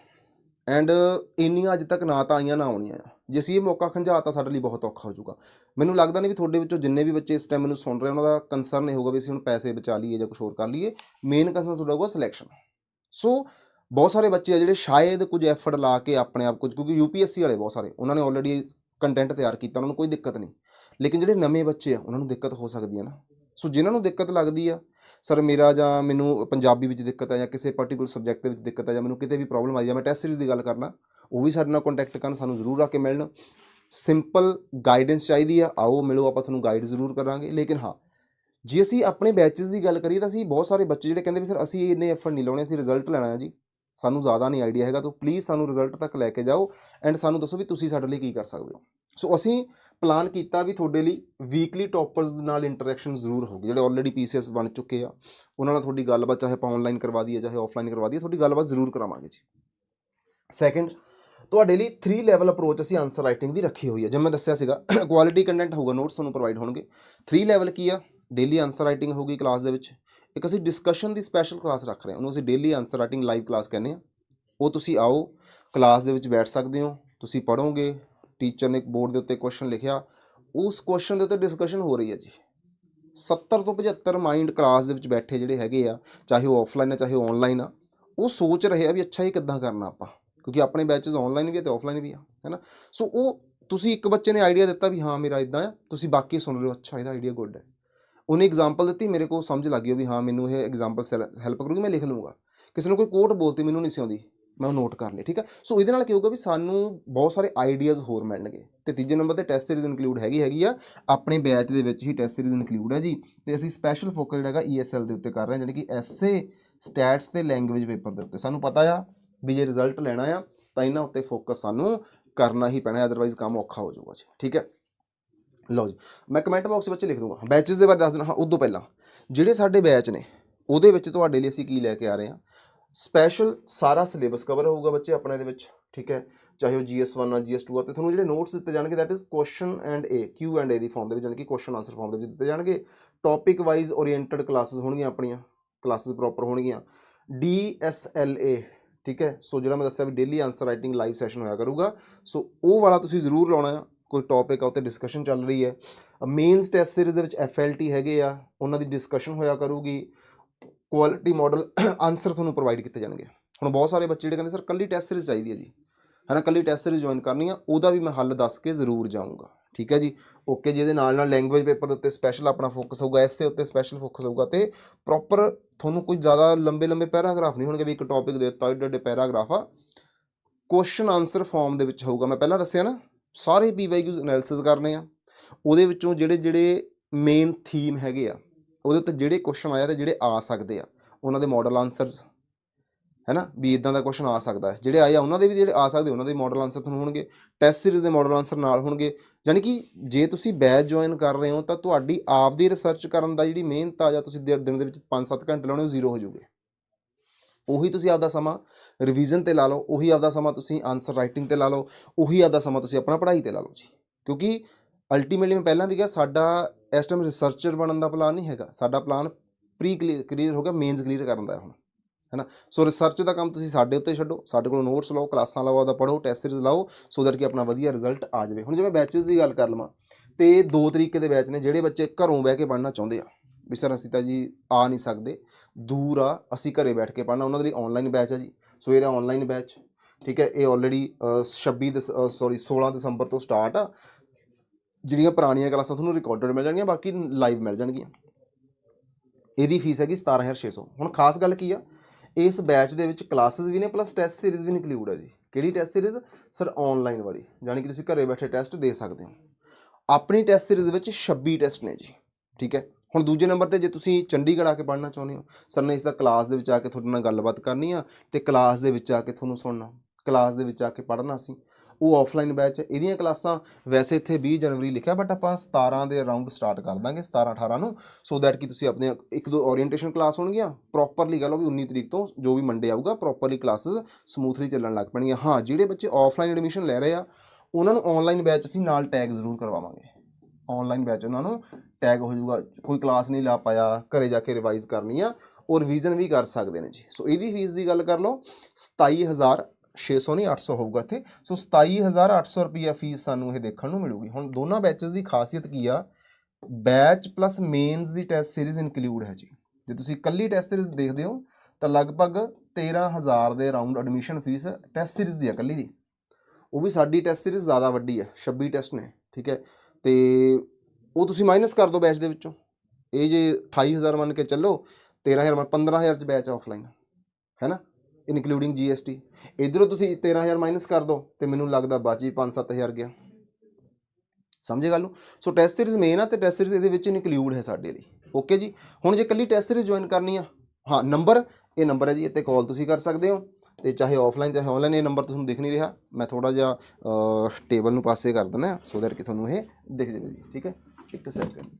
ਐਂਡ ਇੰਨੀਆਂ ਅੱਜ ਤੱਕ ਨਾ ਤਾਂ ਆਈਆਂ, ਨਾ ਆਉਣੀਆਂ ਆ। ਜੇ ਅਸੀਂ ਇਹ ਮੌਕਾ ਖੰਝਾਤਾ ਸਾਡੇ ਲਈ ਬਹੁਤ ਔਖਾ ਹੋ ਜਾਊਗਾ। ਮੈਨੂੰ ਲੱਗਦਾ ਨਹੀਂ ਵੀ ਤੁਹਾਡੇ ਵਿੱਚੋਂ ਜਿੰਨੇ ਵੀ ਬੱਚੇ ਇਸ ਟਾਈਮ ਮੈਨੂੰ ਸੁਣ ਰਹੇ ਉਹਨਾਂ ਦਾ ਕੰਸਰਨ ਇਹ ਹੋਊਗਾ ਵੀ ਅਸੀਂ ਹੁਣ ਪੈਸੇ ਬਚਾ ਲਈਏ ਜਾਂ ਕੁਝ ਹੋਰ ਕਰ ਲਈਏ। ਮੇਨ ਕੰਸਰਨ ਤੁਹਾਡਾ ਹੋਊਗਾ ਸਿਲੈਕਸ਼ਨ ਸੋ ਬਹੁਤ ਸਾਰੇ ਬੱਚੇ ਆ ਜਿਹੜੇ ਸ਼ਾਇਦ ਕੁਝ ਐਫਰਟ ਲਾ ਕੇ ਆਪਣੇ ਆਪ ਕੁਝ, ਕਿਉਂਕਿ ਯੂਪੀਐਸਸੀ ਵਾਲੇ ਬਹੁਤ ਸਾਰੇ, ਉਹਨਾਂ ਨੇ ਆਲਰੇਡੀ ਕੰਟੈਂਟ ਤਿਆਰ ਕੀਤਾ, ਉਹਨਾਂ ਨੂੰ ਕੋਈ ਦਿੱਕਤ ਨਹੀਂ। ਲੇਕਿਨ ਜਿਹੜੇ ਨਵੇਂ ਬੱਚੇ ਆ, ਉਹਨਾਂ ਨੂੰ ਦਿੱਕਤ ਹੋ ਸਕਦੀ ਹੈ ਨਾ। ਸੋ ਜਿਨ੍ਹਾਂ ਨੂੰ ਦਿੱਕਤ ਲੱਗਦੀ ਆ, ਸਰ ਮੇਰਾ ਜਾਂ ਮੈਨੂੰ ਪੰਜਾਬੀ ਵਿੱਚ ਦਿੱਕਤ ਹੈ ਜਾਂ ਕਿਸੇ ਪਾਰਟਿਕੂਲਰ ਸਬਜੈਕਟ ਦੇ ਵਿੱਚ ਦਿੱਕਤ ਹੈ ਜਾਂ ਮੈਨੂੰ ਕਿਤੇ ਵੀ ਪ੍ਰੋਬਲਮ ਆਈ ਜਾਂ ਮੈਂ ਟੈਸਟ ਸੀਰੀਜ਼ ਦੀ ਗੱਲ ਕਰਨਾ, ਉਹ ਵੀ ਸਾਡੇ ਨਾਲ ਕੰਟੈਕਟ ਕਰਨ, ਸਾਨੂੰ ਜ਼ਰੂਰ ਆ ਕੇ ਮਿਲਣ। ਸਿੰਪਲ ਗਾਈਡੈਂਸ ਚਾਹੀਦੀ ਆ, ਆਓ ਮਿਲੋ, ਆਪਾਂ ਤੁਹਾਨੂੰ ਗਾਈਡ ਜ਼ਰੂਰ ਕਰਾਂਗੇ। ਲੇਕਿਨ ਹਾਂ, ਜੇ ਅਸੀਂ ਆਪਣੇ ਬੈਚਸ ਦੀ ਗੱਲ ਕਰੀਏ ਤਾਂ ਅਸੀਂ ਬਹੁਤ ਸਾਰੇ ਬੱਚੇ ਜਿਹੜੇ ਕਹਿੰਦੇ ਵੀ ਸਰ ਅਸੀਂ ਇੰਨੇ ਐਫਰਟ ਨਹੀਂ ਲਾਉਣੇ, ਅਸੀਂ ਰਿਜ਼ਲਟ ਲੈਣਾ ਹੈ ਜੀ। ਸਾਨੂੰ ਜ਼ਿਆਦਾ ਨਹੀਂ ਆਈਡੀਆ ਹੈਗਾ, ਤਾਂ ਪਲੀਜ਼ ਸਾਨੂੰ ਰਿਜ਼ਲਟ ਤੱਕ ਲੈ ਕੇ ਜਾਓ ਐਂਡ ਸਾਨੂੰ ਦੱਸੋ ਵੀ ਤੁਸੀਂ ਸਾਡੇ ਲਈ ਕੀ ਕਰ ਸਕਦੇ ਹੋ। ਸੋ ਅਸੀਂ ਪਲਾਨ ਕੀਤਾ ਵੀ ਤੁਹਾਡੇ ਲਈ ਵੀਕਲੀ ਟੌਪਰਸ ਨਾਲ ਇੰਟਰੈਕਸ਼ਨ ਜ਼ਰੂਰ ਹੋਊਗੀ, ਜਿਹੜੇ ਆਲਰੇਡੀ ਪੀਸੀਐਸ ਬਣ ਚੁੱਕੇ ਆ, ਉਹਨਾਂ ਨਾਲ ਤੁਹਾਡੀ ਗੱਲਬਾਤ ਚਾਹੇ ਆਪਾਂ ਆਨਲਾਈਨ ਕਰਵਾ ਦਈਏ, ਚਾਹੇ ਆਫਲਾਈਨ ਕਰਵਾ ਦਈਏ, ਤੁਹਾਡੀ ਗੱਲਬਾਤ ਜ਼ਰੂਰ ਕਰਾਵਾਂਗੇ ਜੀ। ਸੈਕੰਡ ਤੁਹਾਡੇ ਲਈ 3 ਲੈਵਲ ਅਪਰੋਚ ਅਸੀਂ ਆਨਸਰ ਰਾਈਟਿੰਗ ਦੀ ਰੱਖੀ ਹੋਈ ਹੈ ਜਿਵੇਂ ਮੈਂ ਦੱਸਿਆ ਸੀਗਾ ਕੁਆਲਿਟੀ ਕੰਟੈਂਟ ਹੋਊਗਾ ਨੋਟਸ ਤੁਹਾਨੂੰ ਪ੍ਰੋਵਾਈਡ ਹੋਣਗੇ। 3 ਲੈਵਲ ਕੀ ਆ? ਡੇਲੀ ਆਨਸਰ ਰਾਈਟਿੰਗ ਹੋਊਗੀ ਕਲਾਸ ਦੇ ਵਿੱਚ। ਇੱਕ ਅਸੀਂ ਡਿਸਕਸ਼ਨ ਦੀ ਸਪੈਸ਼ਲ ਕਲਾਸ ਰੱਖ ਰਹੇ ਹਾਂ। ਉਹਨੂੰ ਅਸੀਂ daily answer writing live class ਕਹਿੰਦੇ ਆ ਉਹ ਤੁਸੀਂ ਆਓ ਕਲਾਸ ਦੇ ਵਿੱਚ ਬੈਠ ਸਕਦੇ ਹੋ। ਤੁਸੀਂ ਪੜ੍ਹੋਗੇ ਟੀਚਰ ਨੇ ਬੋਰਡ ਦੇ ਉੱਤੇ ਕੁਐਸਚਨ ਲਿਖਿਆ। ਉਸ ਕੁਐਸਚਨ ਦੇ ਉੱਤੇ ਡਿਸਕਸ਼ਨ ਹੋ ਰਹੀ ਹੈ ਜੀ। 70 ਤੋਂ 75 ਮਾਈਂਡ ਕਲਾਸ ਦੇ ਵਿੱਚ ਬੈਠੇ ਜਿਹੜੇ ਹੈਗੇ ਆ, ਚਾਹੇ ਉਹ ਆਫਲਾਈਨ ਆ, ਚਾਹੇ ਉਹ ਆਨਲਾਈਨ ਆ, ਉਹ ਸੋਚ ਰਹੇ ਆ ਵੀ ਅੱਛਾ ਇਹ ਕਿੱਦਾਂ ਕਰਨਾ ਆਪਾਂ। ਕਿਉਂਕਿ ਆਪਣੇ ਬੈਚਸ ਆਨਲਾਈਨ ਵੀ ਆ ਤੇ ਆਫਲਾਈਨ ਵੀ ਆ ਹੈਨਾ ਸੋ ਉਹ, ਤੁਸੀਂ ਇੱਕ ਬੱਚੇ ਨੇ ਆਈਡੀਆ ਦਿੱਤਾ ਵੀ ਹਾਂ ਮੇਰਾ ਇਦਾਂ ਆ, ਤੁਸੀਂ ਬਾਕੀ ਸੁਣ ਰਹੇ ਹੋ, ਅੱਛਾ ਇਹਦਾ ਆਈਡੀਆ ਗੁੱਡ ਹੈ। ਉਹਨੇ ਐਗਜ਼ਾਮਪਲ ਦਿੱਤੀ, ਮੇਰੇ ਕੋਲ ਸਮਝ ਲੱਗ ਗਈ ਵੀ ਹਾਂ, ਮੈਨੂੰ ਇਹ ਐਗਜ਼ਾਮਪਲ ਹੈਲਪ ਕਰੂਗੀ, ਮੈਂ ਲਿਖ ਲਵਾਂਗਾ ਕਿਸੇ ਨੂੰ ਕੋਈ ਕੋਟ ਬੋਲਤੀ, ਮੈਨੂੰ ਨਹੀਂ ਸੀ ਆਉਂਦੀ, ਮੈਂ ਉਹ ਨੋਟ ਕਰ ਲਈ ਠੀਕ ਹੈ? ਸੋ ਇਹਦੇ ਨਾਲ ਕੀ ਹੋਊਗਾ ਵੀ ਸਾਨੂੰ ਬਹੁਤ ਸਾਰੇ ਆਈਡੀਆਜ਼ ਹੋਰ ਮਿਲਣਗੇ। ਤੇ ਤੀਜੇ ਨੰਬਰ ਤੇ ਟੈਸਟ ਸੀਰੀਜ਼ ਇਨਕਲੂਡ ਹੈਗੀ ਹੈਗੀ ਆ, ਆਪਣੇ ਬੈਚ ਦੇ ਵਿੱਚ ਹੀ ਟੈਸਟ ਸੀਰੀਜ਼ ਇਨਕਲੂਡ ਹੈ ਜੀ। ਤੇ ਅਸੀਂ ਸਪੈਸ਼ਲ ਫੋਕਸ ਜਿਹੜਾ ਹੈਗਾ ESL ਦੇ ਉੱਤੇ ਕਰ ਰਹੇ ਹਾਂ, ਜਾਣੀ ਕਿ ਐਸਏ ਸਟੈਟਸ ਤੇ ਲੈਂਗੁਏਜ ਪੇਪਰ ਦੇ ਉੱਤੇ। ਸਾਨੂੰ ਪਤਾ ਆ ਵੀ ਜੇ ਰਿਜ਼ਲਟ ਲੈਣਾ ਆ, ਤਾਂ ਇਹਨਾਂ ਉੱਤੇ ਫੋਕਸ ਸਾਨੂੰ ਕਰਨਾ ਹੀ ਪੈਣਾ ਅਦਰਵਾਈਜ਼ ਕੰਮ ਔਖਾ ਹੋ ਜਾਊਗਾ ਜੀ, ਠੀਕ ਹੈ? ਲਓ ਜੀ, ਮੈਂ ਕਮੈਂਟ ਬਾਕਸ ਵਿੱਚ ਲਿਖ ਦੂੰਗਾ। ਬੈਚਸ ਦੇ ਬਾਰੇ ਦੱਸ ਦੇਣਾ ਹਾਂ ਉਦੋਂ ਪਹਿਲਾਂ। ਜਿਹੜੇ ਸਾਡੇ ਬੈਚ ਨੇ, ਉਹਦੇ ਵਿੱਚ ਤੁਹਾਡੇ ਲਈ ਅਸੀਂ ਕੀ ਲੈ ਕੇ ਆ ਰਹੇ ਹਾਂ? ਸਪੈਸ਼ਲ ਸਾਰਾ ਸਿਲੇਬਸ ਕਵਰ ਹੋਊਗਾ ਬੱਚੇ ਆਪਣੇ ਦੇ ਵਿੱਚ, ਠੀਕ ਹੈ? ਚਾਹੇ ਉਹ GS1 ਆ GS2 ਆ, ਤੇ ਤੁਹਾਨੂੰ ਜਿਹੜੇ ਨੋਟਸ ਦਿੱਤੇ ਜਾਣਗੇ that is question and A Q and A ਦੀ ਫਾਰਮ ਦੇ ਵਿੱਚ, ਜਾਣੀ ਕਿ ਕੁਐਸਚਨ ਆਨਸਰ ਫਾਰਮ ਦੇ ਵਿੱਚ ਦਿੱਤੇ ਜਾਣਗੇ। ਟੌਪਿਕ ਵਾਈਜ਼ ਓਰੀਐਂਟਡ ਕਲਾਸਿਸ ਹੋਣਗੀਆਂ ਆਪਣੀਆਂ ਕਲਾਸਿਸ ਪ੍ਰੋਪਰ ਹੋਣਗੀਆਂ। DSLA ਠੀਕ ਹੈ? ਸੋ ਜਿਹੜਾ ਮੈਂ ਦੱਸਿਆ ਵੀ daily answer writing live session ਹੋਇਆ ਕਰੂਗਾ। ਸੋ ਉਹ ਵਾਲਾ ਤੁਸੀਂ ਜ਼ਰੂਰ ਲਾਉਣਾ ਆ। ਕੋਈ ਟੌਪਿਕ ਆ ਉੱਤੇ ਡਿਸਕਸ਼ਨ ਚੱਲ ਰਹੀ ਹੈ। ਮੇਨਸ ਟੈਸਟ ਸੀਰੀਜ਼ ਦੇ ਵਿੱਚ FLT ਹੈਗੇ ਆ, ਉਹਨਾਂ ਦੀ ਡਿਸਕਸ਼ਨ ਹੋਇਆ ਕਰੂਗੀ। ਕੁਆਲਿਟੀ ਮਾਡਲ ਆਨਸਰ ਤੁਹਾਨੂੰ ਪ੍ਰੋਵਾਈਡ ਕੀਤੇ ਜਾਣਗੇ। ਹੁਣ ਬਹੁਤ ਸਾਰੇ ਬੱਚੇ ਜਿਹੜੇ ਕਹਿੰਦੇ, ਸਰ ਕੱਲੀ ਟੈਸਟ ਸੀਰੀਜ਼ ਚਾਹੀਦੀ ਹੈ ਜੀ। ਹਨਾ ਕੱਲੀ ਟੈਸਟ ਸੀਰੀਜ਼ ਜੁਆਇਨ ਕਰਨੀ ਆ, ਉਹਦਾ ਵੀ ਮੈਂ ਹੱਲ ਦੱਸ ਕੇ ਜ਼ਰੂਰ ਜਾਊਂਗਾ। ਠੀਕ ਹੈ ਜੀ? ਓਕੇ ਜਿਹਦੇ ਨਾਲ ਨਾਲ ਲੈਂਗੁਏਜ ਪੇਪਰ ਦੇ ਉੱਤੇ ਸਪੈਸ਼ਲ ਆਪਣਾ ਫੋਕਸ ਹੋਊਗਾ ਐਸੇ ਉੱਤੇ ਸਪੈਸ਼ਲ ਫੋਕਸ ਹੋਊਗਾ ਤੇ ਪ੍ਰੋਪਰ ਤੁਹਾਨੂੰ ਕੋਈ ਜ਼ਿਆਦਾ ਲੰਬੇ ਲੰਬੇ ਪੈਰਾਗ੍ਰਾਫ ਨਹੀਂ ਹੋਣਗੇ ਵੀ ਇੱਕ ਟੌਪਿਕ ਦੇ ਦਿੱਤਾ ਏਡੇ ਏਡੇ ਪੈਰਾਗ੍ਰਾਫ ਆ। ਕੁਐਸਚਨ ਆਨਸਰ ਫਾਰਮ ਦੇ ਵਿੱਚ ਹੋਊਗਾ। ਮੈਂ ਪਹਿਲਾਂ ਦੱਸਿਆ ਨਾ ਸਾਰੇ ਪੀਵਾਈਕਿਊਜ਼ ਐਨਾਲਿਸਿਸ ਕਰਨੇ ਆ। ਉਹਦੇ ਵਿੱਚੋਂ ਜਿਹੜੇ ਜਿਹੜੇ ਮੇਨ ਥੀਮ ਹੈਗੇ ਆ, ਉਹਦੇ ਉੱਤੇ ਜਿਹੜੇ ਕੁਐਸਚਨ ਆਇਆ ਤੇ ਜਿਹੜੇ ਆ ਸਕਦੇ ਆ, ਉਹਨਾਂ ਦੇ ਮਾਡਲ ਆਨਸਰਸ ਹੈਨਾ? ਵੀ ਇਦਾਂ ਦਾ ਕੁਐਸਚਨ ਆ ਸਕਦਾ ਹੈ। ਜਿਹੜੇ ਆਏ ਆ, ਉਹਨਾਂ ਦੇ ਵੀ ਜਿਹੜੇ ਆ ਸਕਦੇ, ਉਹਨਾਂ ਦੇ ਮਾਡਲ ਆਨਸਰ ਤੁਹਾਨੂੰ ਹੋਣਗੇ। ਟੈਸਟ ਸੀਰੀਜ਼ ਦੇ ਮਾਡਲ ਆਨਸਰ ਨਾਲ ਹੋਣਗੇ। ਯਾਨੀ ਕਿ ਜੇ ਤੁਸੀਂ ਬੈਚ ਜੁਆਇਨ ਕਰ ਰਹੇ ਹੋ, ਤਾਂ ਤੁਹਾਡੀ ਆਪ ਦੀ ਰਿਸਰਚ ਕਰਨ ਦਾ ਜਿਹੜੀ ਮਿਹਨਤ ਆ ਜਾਂ ਤੁਸੀਂ ਦੇ- ਦਿਨ ਦੇ ਵਿੱਚ 5-7 ਘੰਟੇ ਲਾਉਣੇ, ਉਹ ਜ਼ੀਰੋ ਹੋ ਜੂਗੇ ਉਹੀ ਤੁਸੀਂ ਆਪਦਾ ਸਮਾਂ ਰਿਵੀਜ਼ਨ ਤੇ ਲਾ ਲਓ, ਉਹੀ ਆਪਦਾ ਸਮਾਂ ਤੁਸੀਂ ਆਨਸਰ ਰਾਈਟਿੰਗ ਤੇ ਲਾ ਲਓ, ਉਹੀ ਆਪਦਾ ਸਮਾਂ ਤੁਸੀਂ ਆਪਣਾ ਪੜ੍ਹਾਈ ਤੇ ਲਾ ਲਓ ਜੀ। ਕਿਉਂਕਿ ਅਲਟੀਮੇਟਲੀ ਮੈਂ ਪਹਿਲਾਂ ਵੀ ਕਿਹਾ, ਸਾਡਾ ਇਸ ਟਾਈਮ ਰਿਸਰਚਰ ਬਣਨ ਦਾ ਪਲਾਨ ਨਹੀਂ ਹੈਗਾ। ਸਾਡਾ ਪਲਾਨ ਪ੍ਰੀ ਕਲੀਅਰ ਹੋ ਗਿਆ ਮੇਨਸ ਕਲੀਅਰ ਕਰਨ ਦਾ ਹੈ ਹੁਣ ਹੈਨਾ ਸੋ ਰਿਸਰਚ ਦਾ ਕੰਮ ਤੁਸੀਂ ਸਾਡੇ ਉੱਤੇ ਛੱਡੋ, ਸਾਡੇ ਕੋਲ ਨੋਟਸ ਲਓ, ਕਲਾਸਾਂ ਲਓ, ਆਪਦਾ ਪੜ੍ਹੋ ਟੈਸਟ ਸੀਰੀਜ਼ ਲਾਓ ਸੋ ਦੈਟ ਕਿ ਆਪਣਾ ਵਧੀਆ ਰਿਜ਼ਲਟ ਆ ਜਾਵੇ। ਹੁਣ ਜੇ ਮੈਂ ਬੈਚਸ ਦੀ ਗੱਲ ਕਰ ਲਵਾਂ, ਤੇ ਦੋ ਤਰੀਕੇ ਦੇ ਬੈਚ ਨੇ ਜਿਹੜੇ ਬੱਚੇ ਘਰੋਂ ਬਹਿ ਕੇ ਪੜ੍ਹਨਾ ਚਾਹੁੰਦੇ ਆ। ਵੀ ਸਰ ਅਸੀਂ ਤਾਂ ਜੀ ਆ ਨਹੀਂ ਸਕਦੇ। ਦੂਰ ਆ, ਅਸੀਂ ਘਰੇ ਬੈਠ ਕੇ ਪੜ੍ਹਨਾ, ਉਹਨਾਂ ਦੇ ਲਈ ਆਨਲਾਈਨ ਬੈਚ ਆ ਜੀ। ਸੋ ਇਹਦਾ ਆਨਲਾਈਨ ਬੈਚ ਠੀਕ ਹੈ, ਇਹ ਆਲਰੇਡੀ 26 ਸੌਰੀ 16 ਦਸੰਬਰ ਤੋਂ ਸਟਾਰਟ ਆ। ਜਿਹੜੀਆਂ ਪੁਰਾਣੀਆਂ ਕਲਾਸਾਂ ਤੁਹਾਨੂੰ ਰਿਕਾਰਡਡ ਮਿਲ ਜਾਣਗੀਆਂ, ਬਾਕੀ ਲਾਈਵ ਮਿਲ ਜਾਣਗੀਆਂ। ਇਹਦੀ ਫੀਸ ਹੈਗੀ 17600 ਹੁਣ ਖਾਸ ਗੱਲ ਕੀ ਆ? ਇਸ ਬੈਚ ਦੇ ਵਿੱਚ ਕਲਾਸਿਸ ਵੀ ਨੇ ਪਲੱਸ ਟੈਸਟ ਸੀਰੀਜ਼ ਵੀ ਇਨਕਲੂਡ ਹੈ ਜੀ। ਕਿਹੜੀ ਟੈਸਟ ਸੀਰੀਜ਼ ਸਰ ਆਨਲਾਈਨ ਵਾਲੀ। ਯਾਨੀ ਕਿ ਤੁਸੀਂ ਘਰੇ ਬੈਠੇ ਟੈਸਟ ਦੇ ਸਕਦੇ ਹੋ। ਆਪਣੀ ਟੈਸਟ ਸੀਰੀਜ਼ ਵਿੱਚ 26 ਟੈਸਟ ਨੇ ਜੀ, ਠੀਕ ਹੈ। ਹੁਣ ਦੂਜੇ ਨੰਬਰ ਤੇ ਜੇ ਤੁਸੀਂ ਚੰਡੀਗੜ੍ਹ ਆ ਕੇ ਪੜ੍ਹਨਾ ਚਾਹੁੰਦੇ ਹੋ, ਸਰ ਨੇ ਇਸ ਦਾ ਕਲਾਸ ਦੇ ਵਿੱਚ ਆ ਕੇ ਤੁਹਾਡੇ ਨਾਲ ਗੱਲਬਾਤ ਕਰਨੀ ਆ ਤੇ ਕਲਾਸ ਦੇ ਵਿੱਚ ਆ ਕੇ ਤੁਹਾਨੂੰ ਸੁਣਨਾ ਕਲਾਸ ਦੇ ਵਿੱਚ ਆ ਕੇ ਪੜ੍ਹਨਾ ਸੀ। ਉਹ ਆਫਲਾਈਨ ਬੈਚ ਇਹਦੀਆਂ ਕਲਾਸਾਂ ਵੈਸੇ ਇੱਥੇ 20 ਜਨਵਰੀ ਲਿਖਿਆ ਬਟ ਆਪਾਂ 17 ਦੇ ਅਰਾਊਂਡ ਸਟਾਰਟ ਕਰ ਦਾਂਗੇ 17 18 ਨੂੰ ਸੋ ਦੈਟ ਕਿ ਤੁਸੀਂ ਆਪਣੇ ਇੱਕ ਦੋ ਓਰੀਐਂਟੇਸ਼ਨ ਕਲਾਸ ਹੋਣਗੀਆਂ ਪ੍ਰੋਪਰਲੀ ਗੱਲ ਹੋ ਵੀ 19 ਤਰੀਕ ਤੋਂ ਜੋ ਵੀ ਮੰਡੇ ਆਊਗਾ ਪ੍ਰੋਪਰਲੀ ਕਲਾਸਸ ਸਮੂਥਲੀ ਚੱਲਣ ਲੱਗ ਪੈਣਗੀਆਂ। ਹਾਂ, ਜਿਹੜੇ ਬੱਚੇ ਆਫਲਾਈਨ ਐਡਮਿਸ਼ਨ ਲੈ ਰਹੇ ਆ, ਉਹਨਾਂ ਨੂੰ ਆਨਲਾਈਨ ਬੈਚ ਅਸੀਂ ਨਾਲ ਟੈਗ ਜ਼ਰੂਰ ਕਰਵਾਵਾਂਗੇ। ਆਨਲਾਈਨ ਬੈਚ ਉਹਨਾਂ ਨੂੰ ਟੈਗ ਹੋ ਜਾਊਗਾ, ਕੋਈ ਕਲਾਸ ਨਹੀਂ ਲਾ ਪਾਇਆ, ਘਰੇ ਜਾ ਕੇ ਰਿਵਾਈਜ਼ ਕਰਨੀ ਆ, ਉਹ ਰਿਵੀਜ਼ਨ ਵੀ ਕਰ ਸਕਦੇ ਨੇ ਜੀ। ਸੋ ਇਹਦੀ ਫੀਸ ਦੀ ਗੱਲ ਕਰ ਲਓ 27600 ਨਹੀਂ 800 ਹੋਊਗਾ ਇੱਥੇ। ਸੋ 27800 ਰੁਪਈਆ ਫੀਸ ਸਾਨੂੰ ਇਹ ਦੇਖਣ ਨੂੰ ਮਿਲੂਗੀ। ਹੁਣ ਦੋਨਾਂ ਬੈਚਸ ਦੀ ਖਾਸੀਅਤ ਕੀ ਆ? ਬੈਚ ਪਲੱਸ ਮੇਨਸ ਦੀ ਟੈਸਟ ਸੀਰੀਜ਼ ਇਨਕਲੂਡ ਹੈ ਜੀ। ਜੇ ਤੁਸੀਂ ਕੱਲੀ ਟੈਸਟ ਸੀਰੀਜ਼ ਦੇਖਦੇ ਹੋ, ਤਾਂ ਲਗਭਗ 13000 ਦੇ around admission fees test series ਦੀ ਆ ਕੱਲੀ ਦੀ। ਉਹ ਵੀ ਸਾਡੀ ਟੈਸਟ ਸੀਰੀਜ਼ ਜ਼ਿਆਦਾ ਵੱਡੀ ਆ 26 ਟੈਸਟ ਨੇ, ਠੀਕ ਹੈ? ਤੇ ਉਹ ਤੁਸੀਂ ਮਾਈਨਸ ਕਰ ਦਿਓ ਬੈਚ ਦੇ ਵਿੱਚੋਂ। ਇਹ ਜੇ 28000 ਮੰਨ ਕੇ ਚੱਲੋ 13000 ਮੰਨ 15000 ਚ ਬੈਚ ਆਫਲਾਈਨ ਹੈ ਨਾ? ਇਨਕਲੂਡਿੰਗ GST ਇਧਰੋਂ ਤੁਸੀਂ 13000 ਮਾਈਨਸ ਕਰ ਦਿਓ ਤੇ ਮੈਨੂੰ ਲੱਗਦਾ ਬਾਜੀ 5-7000 ਗਿਆ। ਸਮਝੇ ਗੱਲ ਨੂੰ? ਸੋ ਟੈਸਟ ਸੀਰੀਜ਼ ਮੇਨ ਆ ਤੇ ਟੈਸਟ ਸੀਰੀਜ਼ ਇਹਦੇ ਵਿੱਚ ਇਨਕਲੂਡ ਹੈ ਸਾਡੇ ਲਈ। ਓਕੇ ਜੀ? ਹੁਣ ਜੇ ਕੱਲੀ ਟੈਸਟ ਸੀਰੀਜ਼ ਜੁਆਇਨ ਕਰਨੀ ਆ, ਹਾਂ ਨੰਬਰ ਇਹ ਨੰਬਰ ਹੈ ਜੀ, ਇੱਥੇ ਕਾਲ ਤੁਸੀਂ ਕਰ ਸਕਦੇ ਹੋ। ਤੇ ਚਾਹੇ ਆਫਲਾਈਨ ਚਾਹੇ ਆਨਲਾਈਨ ਇਹ ਨੰਬਰ ਤੁਹਾਨੂੰ ਦਿਖ ਨਹੀਂ ਰਿਹਾ। ਮੈਂ ਥੋੜਾ ਜਿਹਾ ਟੇਬਲ ਨੂੰ ਪਾਸੇ ਕਰ ਦਿੰਦਾ ਸੋ ਦੈਟ ਕਿ ਤੁਹਾਨੂੰ ਇਹ ਦਿਖ ਜਾਵੇ ਜੀ, ਠੀਕ ਹੈ? ਇੱਕ ਸੈਕਿੰਡ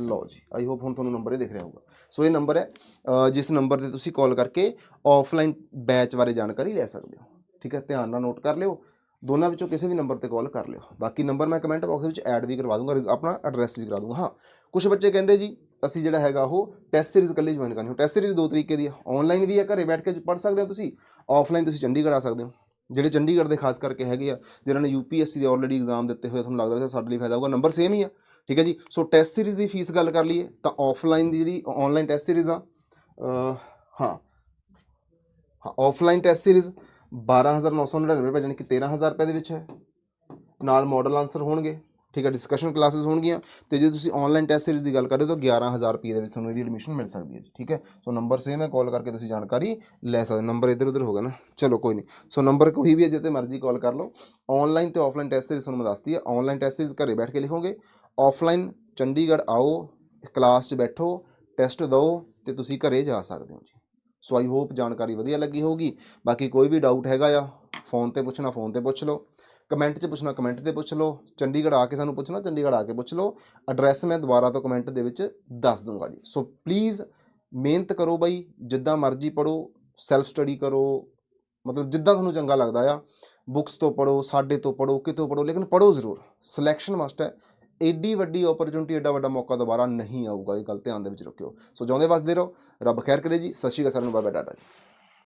ਲਓ ਜੀ ਆਈ ਹੋਪ ਹੁਣ ਤੁਹਾਨੂੰ ਨੰਬਰ ਇਹ ਦਿਖ ਰਿਹਾ ਹੋਊਗਾ। ਸੋ ਇਹ ਨੰਬਰ ਹੈ ਜਿਸ ਨੰਬਰ ਤੇ ਤੁਸੀਂ ਕਾਲ ਕਰਕੇ ਆਫਲਾਈਨ ਬੈਚ ਬਾਰੇ ਜਾਣਕਾਰੀ ਲੈ ਸਕਦੇ ਹੋ। ਠੀਕ ਹੈ, ਧਿਆਨ ਨਾਲ ਨੋਟ ਕਰ ਲਿਓ। ਦੋਨਾਂ ਵਿੱਚੋਂ ਕਿਸੇ ਵੀ ਨੰਬਰ ਤੇ ਕਾਲ ਕਰ ਲਿਓ। ਬਾਕੀ ਨੰਬਰ ਮੈਂ ਕਮੈਂਟ ਬਾਕਸ ਵਿੱਚ ਐਡ ਵੀ ਕਰਵਾ ਦੂੰਗਾ, ਆਪਣਾ ਐਡਰੈਸ ਵੀ ਕਰਾ ਦੂੰਗਾ। ਹਾਂ ਕੁਝ ਬੱਚੇ ਕਹਿੰਦੇ ਜੀ, ਅਸੀਂ ਜਿਹੜਾ ਹੈਗਾ ਉਹ ਟੈਸਟ ਸੀਰੀਜ਼ ਇਕੱਲੇ ਜੁਆਇਨ ਕਰਨੀ ਹੋ। ਟੈਸਟ ਸੀਰੀਜ਼ ਦੋ ਤਰੀਕੇ ਦੀ ਹੈ ਆਨਲਾਈਨ ਵੀ ਹੈ, ਘਰੇ ਬੈਠ ਕੇ ਪੜ੍ਹ ਸਕਦੇ ਹੋ ਤੁਸੀਂ ਆਫਲਾਈਨ ਤੁਸੀਂ ਚੰਡੀਗੜ੍ਹ ਆ ਸਕਦੇ ਹੋ। ਜਿਹੜੇ ਚੰਡੀਗੜ੍ਹ ਦੇ ਖਾਸ ਕਰਕੇ ਹੈਗੇ ਆ, ਜਿਨ੍ਹਾਂ ਨੇ ਯੂਪੀਐਸਸੀ ਦੇ ਆਲਰੇਡੀ ਐਗਜ਼ਾਮ ਦਿੱਤੇ ਹੋਏ ਤੁਹਾਨੂੰ ਲੱਗਦਾ ਕਿ ਸਾਡੇ ਲਈ ਫਾਇਦਾ ਹੋਊਗਾ ਨੰਬਰ ਸੇਮ ਹੀ ਆ, ਠੀਕ ਹੈ ਜੀ? ਸੋ ਟੈਸਟ ਸੀਰੀਜ਼ ਦੀ ਫੀਸ ਗੱਲ ਕਰ ਲਈਏ, ਤਾਂ ਆਫਲਾਈਨ ਦੀ ਜਿਹੜੀ ਆਨਲਾਈਨ ਟੈਸਟ ਸੀਰੀਜ਼ ਆ ਹਾਂ ਹਾਂ ਆਫਲਾਈਨ ਟੈਸਟ ਸੀਰੀਜ਼ 12999 ਰੁਪਏ ਯਾਨੀ ਕਿ 13000 ਰੁਪਏ ਦੇ ਵਿੱਚ ਹੈ। ਨਾਲ ਮਾਡਲ ਆਨਸਰ ਹੋਣਗੇ। ਠੀਕ ਹੈ ਡਿਸਕਸ਼ਨ ਕਲਾਸਿਸ ਹੋਣਗੀਆਂ ਤੇ ਜੇ ਤੁਸੀਂ ਆਨਲਾਈਨ ਟੈਸਟ ਸੀਰੀਜ਼ ਦੀ ਗੱਲ ਕਰਦੇ ਹੋ ਤਾਂ 11000 ਰੁਪਏ ਦੇ ਵਿੱਚ ਤੁਹਾਨੂੰ ਇਹਦੀ ਐਡਮਿਸ਼ਨ ਮਿਲ ਸਕਦੀ ਹੈ ਜੀ, ਠੀਕ ਹੈ। ਸੋ ਨੰਬਰ ਸੇਮ ਹੈ ਕਾਲ ਕਰਕੇ ਤੁਸੀਂ ਜਾਣਕਾਰੀ ਲੈ ਸਕਦੇ ਨੰਬਰ ਇੱਧਰ ਉੱਧਰ ਹੋਗਾ ਨਾ, ਚਲੋ ਕੋਈ ਨਹੀਂ। ਸੋ ਨੰਬਰ ਕੋਈ ਵੀ ਹੈ ਜਿੱਤੇ ਮਰਜ਼ੀ ਕਾਲ ਕਰ ਲਓ। ਆਨਲਾਈਨ ਤੇ ਆਫਲਾਈਨ ਟੈਸਟ ਸੀਰੀਜ਼ ਤੁਹਾਨੂੰ ਮੈਂ ਦੱਸਦੀ ਹੈ। ਆਨਲਾਈਨ ਟੈਸਟ ਸੀਰੀਜ਼ ਘਰੇ ਬੈਠ ਕੇ ਲਿਖੋਗੇ। ਆਫਲਾਈਨ ਚੰਡੀਗੜ੍ਹ ਆਓ ਕਲਾਸ 'ਚ ਬੈਠੋ ਟੈਸਟ ਦਿਓ ਤੇ ਤੁਸੀਂ ਘਰੇ ਜਾ ਸਕਦੇ ਹੋ ਜੀ। ਸੋ ਆਈ ਹੋਪ ਜਾਣਕਾਰੀ ਵਧੀਆ ਲੱਗੀ ਹੋਊਗੀ। ਬਾਕੀ ਕੋਈ ਵੀ ਡਾਊਟ ਹੈਗਾ ਆ ਫੋਨ ਤੇ ਪੁੱਛਣਾ ਫੋਨ ਤੇ ਪੁੱਛ ਲਓ। ਕਮੈਂਟ 'ਚ ਪੁੱਛਣਾ, ਕਮੈਂਟ ਤੇ ਪੁੱਛ ਲਓ, ਚੰਡੀਗੜ੍ਹ ਆ ਕੇ ਸਾਨੂੰ ਪੁੱਛਣਾ, ਚੰਡੀਗੜ੍ਹ ਆ ਕੇ ਪੁੱਛ ਲਓ ਐਡਰੈਸ ਮੈਂ ਦੁਬਾਰਾ ਤੋਂ ਕਮੈਂਟ ਦੇ ਵਿੱਚ ਦੱਸ ਦੂੰਗਾ ਜੀ। ਸੋ ਪਲੀਜ਼ ਮਿਹਨਤ ਕਰੋ ਬਾਈ, ਜਿੱਦਾਂ ਮਰਜ਼ੀ ਪੜੋ ਸੈਲਫ ਸਟੱਡੀ ਕਰੋ, ਮਤਲਬ ਜਿੱਦਾਂ ਤੁਹਾਨੂੰ ਚੰਗਾ ਲੱਗਦਾ ਆ ਬੁੱਕਸ ਤੋਂ ਪੜੋ ਸਾਡੇ ਤੋਂ ਪੜੋ ਕਿਤੋਂ ਪੜੋ ਲੇਕਿਨ ਪੜੋ ਜ਼ਰੂਰ। ਸਿਲੈਕਸ਼ਨ ਮਸਟ ਹੈ। ਏਡੀ ਵੱਡੀ ਓਪਰਚੁਨਿਟੀ ਏਡਾ ਵੱਡਾ ਮੌਕਾ ਦੁਬਾਰਾ ਨਹੀਂ ਆਊਗਾ, ਇਹ ਗੱਲ ਧਿਆਨ ਦੇ ਵਿੱਚ ਰੱਖਿਓ। ਸੋ ਜਿਉਂਦੇ ਵਸਦੇ ਰਹੋ, ਰੱਬ ਖੈਰ ਕਰੇ ਜੀ, ਸਤਿ ਸ਼੍ਰੀ ਅਕਾਲ ਸਾਰਿਆਂ ਨੂੰ ਬਾਏ ਬਾਏ ਟਾਟਾ ਜੀ।